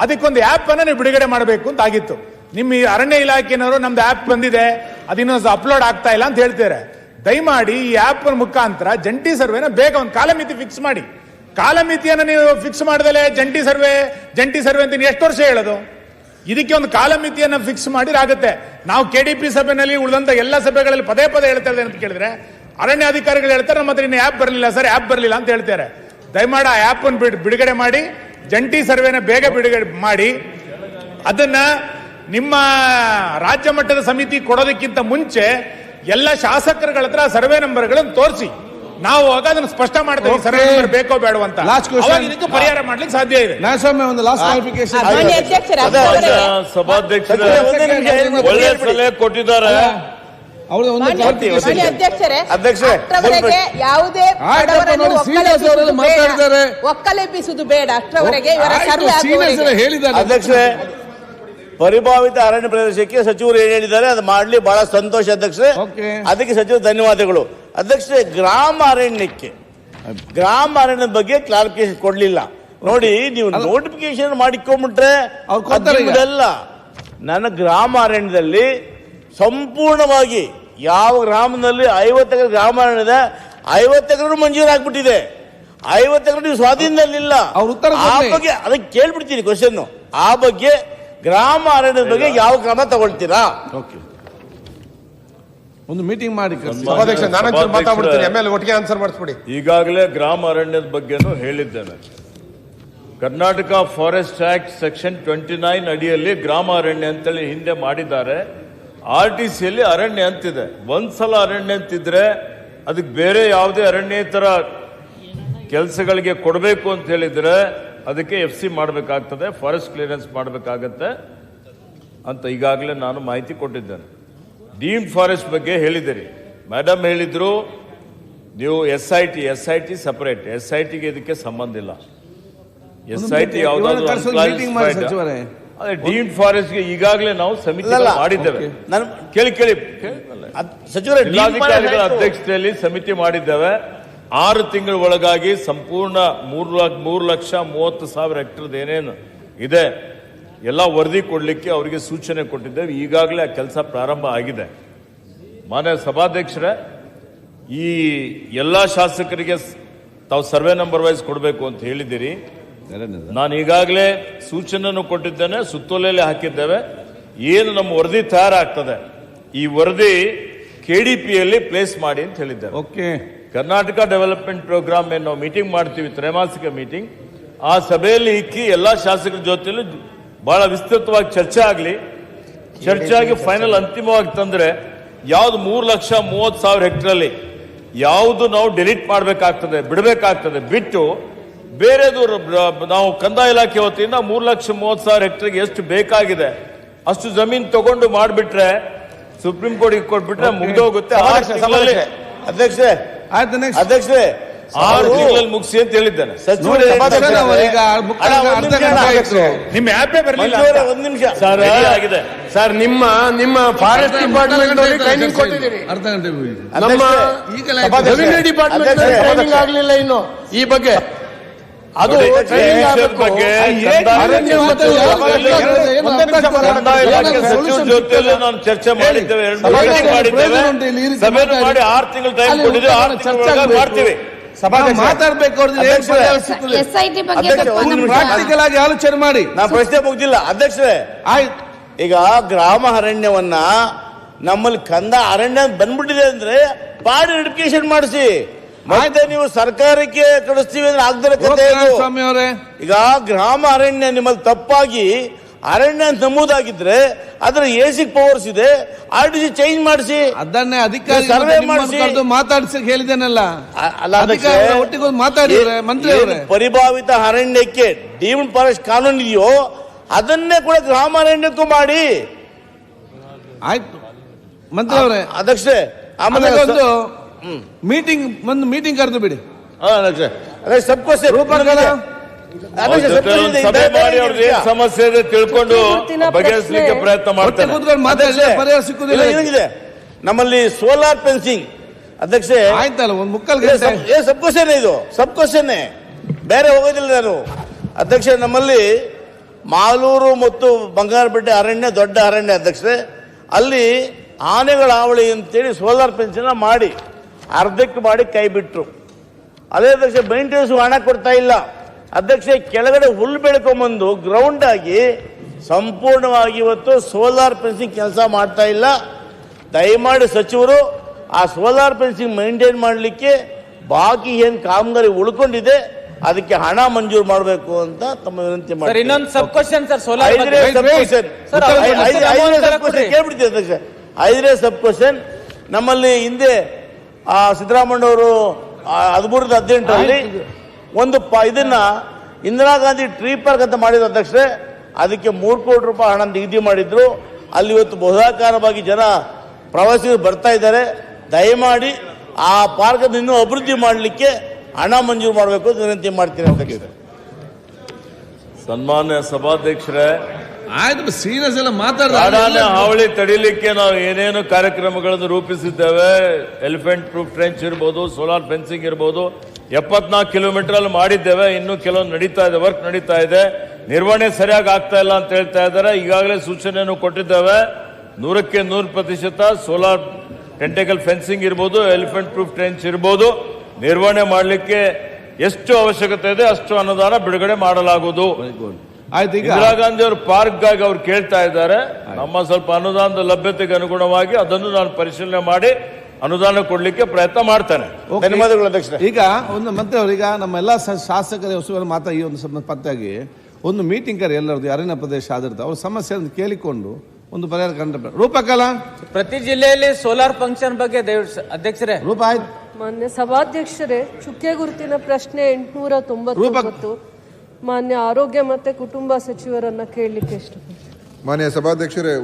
ಅದಕ್ಕೊಂದು ಆ್ಯಪ್ ಅನ್ನ ನೀವು ಬಿಡುಗಡೆ ಮಾಡಬೇಕು ಅಂತ ಆಗಿತ್ತು. ನಿಮ್ಮ ಈ ಅರಣ್ಯ ಇಲಾಖೆನವರು ನಮ್ದು ಆ್ಯಪ್ ಬಂದಿದೆ ಅದಿನ್ನೊಂದು ಅಪ್ಲೋಡ್ ಆಗ್ತಾ ಇಲ್ಲ ಅಂತ ಹೇಳ್ತಾರೆ ದಯಮಾಡಿ ಈ ಆ್ಯಪ್ ಮುಖಾಂತರ ಜಂಟಿ ಸರ್ವೆನ ಬೇಗ ಒಂದು ಕಾಲಮಿತಿ ಫಿಕ್ಸ್ ಮಾಡಿ. ಕಾಲಮಿತಿಯನ್ನು ನೀವು ಫಿಕ್ಸ್ ಮಾಡಿದಲೆ ಜಂಟಿ ಸರ್ವೆ ಜಂಟಿ ಸರ್ವೆ ಅಂತ ಎಷ್ಟು ವರ್ಷ ಹೇಳೋದು? ಇದಕ್ಕೆ ಒಂದು ಕಾಲಮಿತಿಯನ್ನು ಫಿಕ್ಸ್ ಮಾಡಿರಾಗುತ್ತೆ. ನಾವು ಕೆ ಡಿ ಪಿ ಸಭೆಯಲ್ಲಿ ಉಳಿದಂತ ಎಲ್ಲ ಸಭೆಗಳಲ್ಲಿ ಪದೇ ಪದೇ ಹೇಳ್ತಾ ಇದ್ದಾರೆ ಅಂತ ಕೇಳಿದ್ರೆ, ಅರಣ್ಯ ಅಧಿಕಾರಿಗಳು ಹೇಳ್ತಾರೆ ನಮ್ಮ ಹತ್ರ ಇನ್ನು ಆ್ಯಪ್ ಬರಲಿಲ್ಲ ಸರ್ ಆ್ಯಪ್ ಬರಲಿಲ್ಲ ಅಂತ ಹೇಳ್ತಾರೆ. ದಯಮಾಡಿ ಆ ಆ್ಯಪ್ ಬಿಡುಗಡೆ ಮಾಡಿ, ಜಂಟಿ ಸರ್ವೆನ ಬೇಗ ಬಿಡುಗಡೆ ಮಾಡಿ. ಅದನ್ನ ನಿಮ್ಮ ರಾಜ್ಯ ಮಟ್ಟದ ಸಮಿತಿ ಕೊಡೋದಕ್ಕಿಂತ ಮುಂಚೆ ಎಲ್ಲ ಶಾಸಕರುಗಳ ಹತ್ರ ಸರ್ವೆ ನಂಬರ್ಗಳನ್ನು ತೋರಿಸಿ. ನಾವು ಹೋಗ ಅದನ್ನ ಸ್ಪಷ್ಟ ಮಾಡ್ತೇವೆ. ಸರ್ವೆ ಬೇಕೋ ಬೇಡವಂತ ಅಂತ. ಲಾಸ್ಟ್ ಅವಾಗ ಇದಕ್ಕೆ ಪರಿಹಾರ ಮಾಡ್ಲಿಕ್ಕೆ ಸಾಧ್ಯ ಇದೆ. ನಾಗಸ್ವಾಮಿ ಒಂದು ಲಾಸ್ಟ್ ಕ್ಲಾರಿಫಿಕೇಶನ್ ಸಭಾಧ್ಯಕ್ಷರೇ. ಒಳ್ಳೆ ಸಲಹೆ ಕೊಟ್ಟಿದ್ದಾರೆ. ಅವ್ರದ್ದು ಒಂದು ಮಾನ್ಯ ಅಧ್ಯಕ್ಷರೇ ಅಧ್ಯಕ್ಷರೇ, ಯಾವುದೇ ಒಕ್ಕಲೆಬ್ಬಿಸುವುದು ಬೇಡ. ಬೇಡ ಅಷ್ಟರವರೆಗೆ ಹೇಳಿದ್ದಾರೆ. ಅಧ್ಯಕ್ಷರೇ ಪರಿಭಾವಿತ ಅರಣ್ಯ ಪ್ರದೇಶಕ್ಕೆ ಸಚಿವರು ಏನ್ ಹೇಳಿದ್ದಾರೆ? ಅದು ಮಾಡಲಿ ಬಹಳ ಸಂತೋಷ ಅಧ್ಯಕ್ಷರೇ. ಅದಕ್ಕೆ ಸಚಿವರು ಧನ್ಯವಾದಗಳು. ಅಧ್ಯಕ್ಷರೇ ಗ್ರಾಮ ಅರಣ್ಯಕ್ಕೆ ಗ್ರಾಮ ಅರಣ್ಯದ ಬಗ್ಗೆ ಕ್ಲಾರಿಫಿಕೇಶನ್ ಕೊಡ್ಲಿಲ್ಲ. ನೋಡಿ ನೀವು ನೋಟಿಫಿಕೇಶನ್ ಮಾಡಿಕೊಂಡ್ಬಿಟ್ರೆ ಇದೆಲ್ಲ ನನ್ನ ಗ್ರಾಮ ಅರಣ್ಯದಲ್ಲಿ ಸಂಪೂರ್ಣವಾಗಿ ಯಾವ ಗ್ರಾಮದಲ್ಲಿ ಐವತ್ತು ಎಕರೆ ಗ್ರಾಮ ಅರಣ್ಯದ ಇದೆ ಐವತ್ತು ಎಕರೆ ಮಂಜೂರಾಗ್ಬಿಟ್ಟಿದೆ ಐವತ್ತು ಎಕರೆ ನೀವು ಸ್ವಾಧೀನದಲ್ಲಿಲ್ಲ. ಆ. ಬಗ್ಗೆ ಅದಕ್ಕೆ ಕೇಳ್ಬಿಡ್ತೀನಿ ಕ್ವಶನ್ ಆ ಬಗ್ಗೆ ಗ್ರಾಮ ಅರಣ್ಯದ ಬಗ್ಗೆ ಯಾವ ಕ್ರಮ ತಗೊಳ್ತೀರಾ? ಓಕೆ ಒಂದು ಮೀಟಿಂಗ್ ಮಾಡಿ. ಸಭಾಧ್ಯಕ್ಷ ನಾನೊಂಚೂರು ಮಾತಾಡ್ಬಿಡ್ತೀನಿ. ಒಟ್ಟಿಗೆ ಆನ್ಸರ್ ಮಾಡಿಸ್ಬಿಡಿ. ಈಗಾಗಲೇ ಗ್ರಾಮ ಅರಣ್ಯದ ಬಗ್ಗೆನೂ ಹೇಳಿದ್ದೇನೆ. Karnataka forest act section twenty nine ಅಡಿಯಲ್ಲಿ ಗ್ರಾಮ ಅರಣ್ಯ ಅಂತೇಳಿ ಹಿಂದೆ ಮಾಡಿದ್ದಾರೆ. ಆರ್ ಟಿ ಸಿಯಲ್ಲಿ ಅರಣ್ಯ ಅಂತಿದೆ. ಒಂದ್ಸಲ ಅರಣ್ಯ ಅಂತಿದ್ರೆ ಅದಕ್ಕೆ ಬೇರೆ ಯಾವುದೇ ಅರಣ್ಯೇತರ ಕೆಲಸಗಳಿಗೆ ಕೊಡಬೇಕು ಅಂತ ಹೇಳಿದ್ರೆ ಅದಕ್ಕೆ ಎಫ್ ಸಿ ಮಾಡಬೇಕಾಗ್ತದೆ ಫಾರೆಸ್ಟ್ ಕ್ಲಿಯರೆನ್ಸ್ ಮಾಡಬೇಕಾಗತ್ತೆ ಅಂತ ಈಗಾಗಲೇ ನಾನು ಮಾಹಿತಿ ಕೊಟ್ಟಿದ್ದೇನೆ. ಡೀಮ್ ಫಾರೆಸ್ಟ್ ಬಗ್ಗೆ ಹೇಳಿದಿರಿ. ಮೇಡಮ್ ಹೇಳಿದ್ರು ನೀವು S I T S I T separate S I ಟಿಗೆ ಇದಕ್ಕೆ ಸಂಬಂಧ ಇಲ್ಲ. ಎಸ್ ಐ ಟಿ ಯಾವುದಾದ್ರು ಅದೇ ಡೀಮ್ಡ್ ಫಾರೆಸ್ಟ್ಗೆ ಈಗಾಗಲೇ ನಾವು ಸಮಿತಿ. ಮಾಡಿದ್ದೇವೆ. ನಾನು ಕೇಳಿ ಕೇಳಿ. ಸಚಿವರ ಅಧ್ಯಕ್ಷತೆಯಲ್ಲಿ ಸಮಿತಿ ಮಾಡಿದ್ದೇವೆ. ಆರು ತಿಂಗಳ ಒಳಗಾಗಿ ಸಂಪೂರ್ಣ ಮೂರು ಮೂರು ಲಕ್ಷ ಮೂವತ್ತು ಸಾವಿರ ಹೆಕ್ಟರ್ದ ಏನೇನು ಇದೆ, ಎಲ್ಲ ವರದಿ ಕೊಡಲಿಕ್ಕೆ ಅವರಿಗೆ ಸೂಚನೆ ಕೊಟ್ಟಿದ್ದೇವೆ. ಈಗಾಗಲೇ ಆ ಕೆಲಸ ಪ್ರಾರಂಭ ಆಗಿದೆ. ಮಾನ್ಯ ಸಭಾಧ್ಯಕ್ಷರೇ, ಈ ಎಲ್ಲ ಶಾಸಕರಿಗೆ ತಾವು ಸರ್ವೆ ನಂಬರ್ ವೈಸ್ ಕೊಡಬೇಕು ಅಂತ ಹೇಳಿದ್ದೀರಿ. ನಾನು ಈಗಾಗಲೇ ಸೂಚನೆಯನ್ನು ಕೊಟ್ಟಿದ್ದೇನೆ, ಸುತ್ತೋಲೆಯಲ್ಲಿ ಹಾಕಿದ್ದೇವೆ. ಏನು ನಮ್ಮ ವರದಿ ತಯಾರಾಗ್ತದೆ, ಈ ವರದಿ ಕೆಡಿಪಿಯಲ್ಲಿ ಪ್ಲೇಸ್ ಮಾಡಿ ಅಂತ ಹೇಳಿದ್ದೇವೆ. ಓಕೆ ಕರ್ನಾಟಕ ಡೆವಲಪ್ಮೆಂಟ್ ಪ್ರೋಗ್ರಾಮ್ ಏನು ನಾವು ಮೀಟಿಂಗ್ ಮಾಡ್ತೀವಿ ತ್ರೈಮಾಸಿಕ ಮೀಟಿಂಗ್. ಆ ಸಭೆಯಲ್ಲಿ ಇಕ್ಕಿ ಎಲ್ಲ ಶಾಸಕರ ಜೊತೆಯಲ್ಲಿ ಬಹಳ ವಿಸ್ತೃತವಾಗಿ ಚರ್ಚೆ ಆಗಲಿ. ಚರ್ಚೆ ಆಗಿ ಫೈನಲ್ ಅಂತಿಮವಾಗಿ ತಂದ್ರೆ ಯಾವ್ದು ಮೂರು ಲಕ್ಷ ಮೂವತ್ತು ಸಾವಿರ ಹೆಕ್ಟ್ರಲ್ಲಿ ಯಾವುದು ನಾವು ಡಿಲೀಟ್ ಮಾಡಬೇಕಾಗ್ತದೆ ಬಿಡಬೇಕಾಗ್ತದೆ ಬಿಟ್ಟು ಬೇರೆದು ನಾವು ಕಂದಾಯ ಇಲಾಖೆ ವತಿಯಿಂದ ಮೂರು ಲಕ್ಷ ಮೂವತ್ತು ಸಾವಿರ ಹೆಕ್ಟರ್ಗೆ ಎಷ್ಟು ಬೇಕಾಗಿದೆ ಅಷ್ಟು ಜಮೀನು ತಗೊಂಡು ಮಾಡಿಬಿಟ್ರೆ ಸುಪ್ರೀಂ ಕೋರ್ಟ್ಗೆ ಕೊಟ್ಬಿಟ್ರೆ ಮುಗ್ದೋಗುತ್ತೆ. ಅಧ್ಯಕ್ಷರೇ ಆಯ್ತು ನೆಕ್ಸ್ಟ್ ಅಧ್ಯಕ್ಷರೇ ಆರು ತಿಂಗಳಲ್ಲಿ ಮುಗಿಸಿ ಅಂತ ಹೇಳಿದ್ದಾನೆ. ನೋಡಿ, ಸಭಾಧ್ಯಕ್ಷರೇ, ಅಲ್ಲ, ಒಂದ್ ಅರ್ಧ ನಿಮಿಷ ಗಂಟೆ ಆಯ್ತು. ನಿಮ್ಮ ಆ್ಯಪೇ ಬರಲಿಲ್ಲ ಮಂಜೂರೇ, ಒಂದ್ ನಿಮಿಷ. ಸರ್ ಆಗಿದೆ. ಸರ್ ನಿಮ್ಮ ನಿಮ್ಮ ಫಾರೆಸ್ಟ್ ಡಿಪಾರ್ಟ್ಮೆಂಟ್ ಅಲ್ಲಿ ಟ್ರೈನಿಂಗ್ ಕೊಟ್ಟಿದ್ದೀರಿ. ಅರ್ಧ ಗಂಟೆ ಮುಗಿತು. ನಮ್ಮ ಈಗಲೇ ರೆವಿನ್ಯೂ ಡಿಪಾರ್ಟ್ಮೆಂಟ್ ಅಧ್ಯಕ್ಷರೇ, ಟ್ರೈನಿಂಗ್ ಆಗಲಿಲ್ಲ ಇನ್ನು. ಈ ಬಗ್ಗೆ ಅದು ಸಚಿವರ ಜೊತೆಯಲ್ಲಿ ನಾನು ಚರ್ಚೆ ಮಾಡಿದ್ದೇವೆ ಸಭೆ ಮಾಡಿ ಆರು ತಿಂಗಳು ಟೈಮ್ ಕೊಟ್ಟಿದ್ದೇವೆ ಆರು ಚರ್ಚೆ ತಿಂಗಳ. ಮಾಡ್ತೀವಿ. ಸಭೆ ಮಾತಾಡ್ಬೇಕು. ಪ್ರಾಕ್ಟಿಕಲ್ ಆಗಿ ಆಲೋಚನೆ ಮಾಡಿ. ನಾನು ಪ್ರಶ್ನೆ ಮುಗ್ದಿಲ್ಲ. ಅಧ್ಯಕ್ಷರೇ ಆಯ್ತು. ಈಗ ಗ್ರಾಮ ಅರಣ್ಯವನ್ನ ನಮ್ಮಲ್ಲಿ ಕಂದ ಅರಣ್ಯ ಬಂದ್ಬಿಟ್ಟಿದೆ ಅಂದ್ರೆ ಪಾಡಿ ಎಡುಕೇಶನ್ ಮಾಡಿಸಿ. ಮತ್ತೆ ನೀವು ಸರ್ಕಾರಕ್ಕೆ ಕಳಿಸ್ತೀವಿ ಅಂದ್ರೆ ಆಗದಿರೋ ಕಥೆ ಇದು. ಸ್ವಾಮಿ ಅವರೇ ಈಗ ಗ್ರಾಮ ಅರಣ್ಯ ನಿಮ್ಮಲ್ಲಿ ತಪ್ಪಾಗಿ ಅರಣ್ಯ ಅಂತ ನಮೂದಾಗಿದ್ರೆ ಅದರ ಏಸಿಕ್ ಪವರ್ಸ್ ಇದೆ ಆರ್ ಡಿ ಸಿ ಚೇಂಜ್ ಮಾಡಿಸಿ ಅದನ್ನೇ ಅಧಿಕಾರಿ ನೀವು ಸರ್ವೆ ಮಾಡಿಸಿ. ಮಾತಾಡ್ಸಿ ಹೇಳಿದ್ದೇನಲ್ಲ ಅ- ಅಲ್ಲ ಅದಕ್ಕೆ ಅಧಿಕಾರಿಗಳ ಒಟ್ಟಿಗೆ ಮಾತಾಡಿದ್ರೆ ಮಂತ್ರಿ ಏನು ಅವರೇ ಪರಿಭಾವಿತ ಅರಣ್ಯಕ್ಕೆ ಡೀಮ್ಡ್ ಫಾರೆಸ್ಟ್ ಕಾನೂನು ಇದೆಯೋ ಅದನ್ನೇ ಕೂಡ ಗ್ರಾಮ ಅರಣ್ಯಕ್ಕೂ ಮಾಡಿ ಆಯ್ತು ಮಂತ್ರಿ ಅವರೇ ಅದಕ್ಕೆ ಆಮೇಲೆ ಆಮೇಲೆ ಒಂದು. ಮೀಟಿಂಗ್ ಒಂದು ಮೀಟಿಂಗ್ ಕರೆದು ಬಿಡಿ. ಅದೇ ಸಬ್ಕೋ ಸೆ- ರೂಪಕಲ? ಸಮಸ್ಯೆ ಇದೆ ತಿಳ್ಕೊಂಡು ಬಗೆಹರಿಸಲಿಕ್ಕೆ ಪ್ರಯತ್ನ ಮಾಡ್ತಾರೆ ನಮ್ಮಲ್ಲಿ ಸೋಲಾರ್ ಫೆನ್ಸಿಂಗ್. ಅಧ್ಯಕ್ಷ ಆಯ್ತಲ್ಲ ಒಂದು ಮುಕ್ಕಲ್ ಏ, ಗಂಟೆ ಸಬ್- ಏ ಸಬ್ ಕ್ವಶನ್ ಇದು? ಸಬ್ ಕ್ವಶನ್ ಬೇರೆ ಹೋಗೋದಿಲ್ಲ ನಾನು. ಅಧ್ಯಕ್ಷ ನಮ್ಮಲ್ಲಿ ಮಾಲೂರು ಮತ್ತು ಬಂಗಾರಪೇಟೆ ಅರಣ್ಯ ದೊಡ್ಡ ಅರಣ್ಯ ಅಧ್ಯಕ್ಷರೇ. ಅಲ್ಲಿ ಆನೆಗಳ ಹಾವಳಿ ಅಂತೇಳಿ ಸೋಲಾರ್ ಫೆನ್ಸಿಂಗ್ ಮಾಡಿ. ಅರ್ಧಕ್ಕೆ ಮಾಡಿ ಕೈ ಬಿಟ್ಟರು ಅದೇ ಅಧ್ಯಕ್ಷ ಮೈಂಟೆನೆನ್ಸ್ ಹಣ ಕೊಡ್ತಾ ಇಲ್ಲ. ಅಧ್ಯಕ್ಷ ಕೆಳಗಡೆ ಹುಲ್ಲು ಬೆಳ್ಕೊಂಬಂದು ಗ್ರೌಂಡ್ ಆಗಿ ಸಂಪೂರ್ಣವಾಗಿ ಇವತ್ತು ಸೋಲಾರ್ ಫೆನ್ಸಿಂಗ್ ಕೆಲಸ ಮಾಡ್ತಾ ಇಲ್ಲ. ದಯಮಾಡಿ ಸಚಿವರು ಆ ಸೋಲಾರ್ ಫೆನ್ಸಿಂಗ್ ಮೈಂಟೈನ್ ಮಾಡಲಿಕ್ಕೆ ಬಾಕಿ ಏನು ಕಾಮಗಾರಿ ಉಳ್ಕೊಂಡಿದೆ ಅದಕ್ಕೆ ಹಣ ಮಂಜೂರು ಮಾಡಬೇಕು ಅಂತ ತಮ್ಮ ವಿನಂತಿ ಸರ್ ಮಾಡಿ ಇನ್ನೊಂದು ಸಬ್ ಕ್ವಶನ್ ಸರ್ ಸೋಲಾರ್ ಐದನೇ ಸಬ್ ಕ್ವಶನ್ ನಮ್ಮಲ್ಲಿ ಹಿಂದೆ ಆ ಸಿದ್ದರಾಮಣ್ಣವರು ಹದಿಮೂರದ ಹದಿನೆಂಟರಲ್ಲಿ ಒಂದು ಪ ಇದನ್ನ ಇಂದಿರಾ ಗಾಂಧಿ ಟ್ರೀ ಪಾರ್ಕ್ ಅಂತ ಮಾಡಿದ ಅಧ್ಯಕ್ಷರೇ ಅದಕ್ಕೆ ಮೂರು ಕೋಟಿ ರೂಪಾಯಿ ಹಣ ನಿಗದಿ ಮಾಡಿದ್ರು. ಅಲ್ಲಿ ಇವತ್ತು ಬಹುದಾಕಾರವಾಗಿ ಜನ ಪ್ರವಾಸಿಗರು ಬರ್ತಾ ಇದ್ದಾರೆ. ದಯಮಾಡಿ ಆ ಪಾರ್ಕ್ ಇನ್ನೂ ಅಭಿವೃದ್ಧಿ ಮಾಡಲಿಕ್ಕೆ ಹಣ ಮಂಜೂರು ಮಾಡಬೇಕು ಅಂತ ವಿನಂತಿ ಮಾಡ್ತೀನಿ. ಅಂತ ಸನ್ಮಾನ್ಯ ಸಭಾಧ್ಯಕ್ಷರೇ ಆಯ್ತು ಸೀರಿಯಸ್ ಎಲ್ಲ ಕಾಡಾನೆ ಅವಳಿ ಹಾವಳಿ ತಡಿಲಿಕ್ಕೆ ನಾವು ಏನೇನು ಕಾರ್ಯಕ್ರಮಗಳನ್ನು ರೂಪಿಸಿದ್ದೇವೆ? ಎಲಿಫೆಂಟ್ ಪ್ರೂಫ್ ಟ್ರೆಂಚ್ ಇರ್ಬೋದು ಸೋಲಾರ್ ಫೆನ್ಸಿಂಗ್ ಇರ್ಬೋದು ಎಪ್ಪತ್ನಾಲ್ಕು ಕಿಲೋಮೀಟರ್ ಅಲ್ಲಿ ಮಾಡಿದ್ದೇವೆ. ಇನ್ನು ಕೆಲವೊಂದು ನಡೀತಾ ಇದೆ ವರ್ಕ್ ನಡೀತಾ ಇದೆ. ನಿರ್ವಹಣೆ ಸರಿಯಾಗಿ ಆಗ್ತಾ ಇಲ್ಲ ಅಂತ ಹೇಳ್ತಾ ಇದ್ದಾರೆ. ಈಗಾಗಲೇ ಸೂಚನೆಯನ್ನು ಕೊಟ್ಟಿದ್ದೇವೆ. ನೂರಕ್ಕೆ ನೂರು ಪ್ರತಿಶತ ಸೋಲಾರ್ ಟೆಂಟೆಕಲ್ ಫೆನ್ಸಿಂಗ್ ಇರ್ಬೋದು ಎಲಿಫೆಂಟ್ ಪ್ರೂಫ್ ಟ್ರೆಂಚ್ ಇರ್ಬೋದು. ನಿರ್ವಹಣೆ ಮಾಡಲಿಕ್ಕೆ ಎಷ್ಟು ಅವಶ್ಯಕತೆ ಇದೆ ಅಷ್ಟು ಅನುದಾನ ಬಿಡುಗಡೆ ಮಾಡಲಾಗುವುದು. ಆಯ್ತು ಈಗ ಇಂದಿರಾ ಗಾಂಧಿ ಅವರು ಪಾರ್ಕ್ಗಾಗಿ ಅವ್ರು ಕೇಳ್ತಾ ಇದ್ದಾರೆ ನಮ್ಮ ಸ್ವಲ್ಪ ಅನುದಾನದ ಲಭ್ಯತೆಗೆ ಅನುಗುಣವಾಗಿ ಅದನ್ನು ನಾನು ಪರಿಶೀಲನೆ ಮಾಡಿ ಅನುದಾನ ಕೊಡ್ಲಿಕ್ಕೆ ಪ್ರಯತ್ನ ಮಾಡ್ತಾನೆ. ಧನ್ಯವಾದಗಳು ಅಧ್ಯಕ್ಷರೇ. ಈಗ ಒಂದು ಮಂತ್ರಿ ಈಗ ನಮ್ಮ ಎಲ್ಲ ಸ- ಶಾಸಕರ ಹೆಸರು ಮಾತ್ರ ಈ ಒಂದು ಸಂಬಂಧಪಟ್ಟಾಗಿ ಒಂದು ಮೀಟಿಂಗ್ ಕರೆ ಎಲ್ಲರದ್ದು ಅರಣ್ಯ ಪ್ರದೇಶ ಆಧಾರಿತ ಅವ್ರ ಸಮಸ್ಯೆಯನ್ನು ಕೇಳಿಕೊಂಡು ಒಂದು ಪರಿಹಾರ ಕಂಡ ರೂಪಕಲ. ಪ್ರತಿ ಜಿಲ್ಲೆಯಲ್ಲಿ ಸೋಲಾರ್ ಫಂಕ್ಷನ್ ಬಗ್ಗೆ ದಯವಿಟ್ಟು ಅಧ್ಯಕ್ಷರೇ. ರೂಪ ಆಯ್ತು. ಮಾನ್ಯ ಸಭಾಧ್ಯಕ್ಷರೇ ಚುಕ್ಕೆ ಗುರುತಿನ ಪ್ರಶ್ನೆ ಎಂಟುನೂರ ತೊಂಬತ್ತೊಂಬತ್ತು. ಮಾನ್ಯ ಆರೋಗ್ಯ ಮತ್ತೆ ಕುಟುಂಬ ಸಚಿವರನ್ನ ಕೇಳಲಿಕ್ಕೆ ಇಷ್ಟಪಡ್ತೀನಿ. ಮಾನ್ಯ ಸಭಾಧ್ಯಕ್ಷರೇ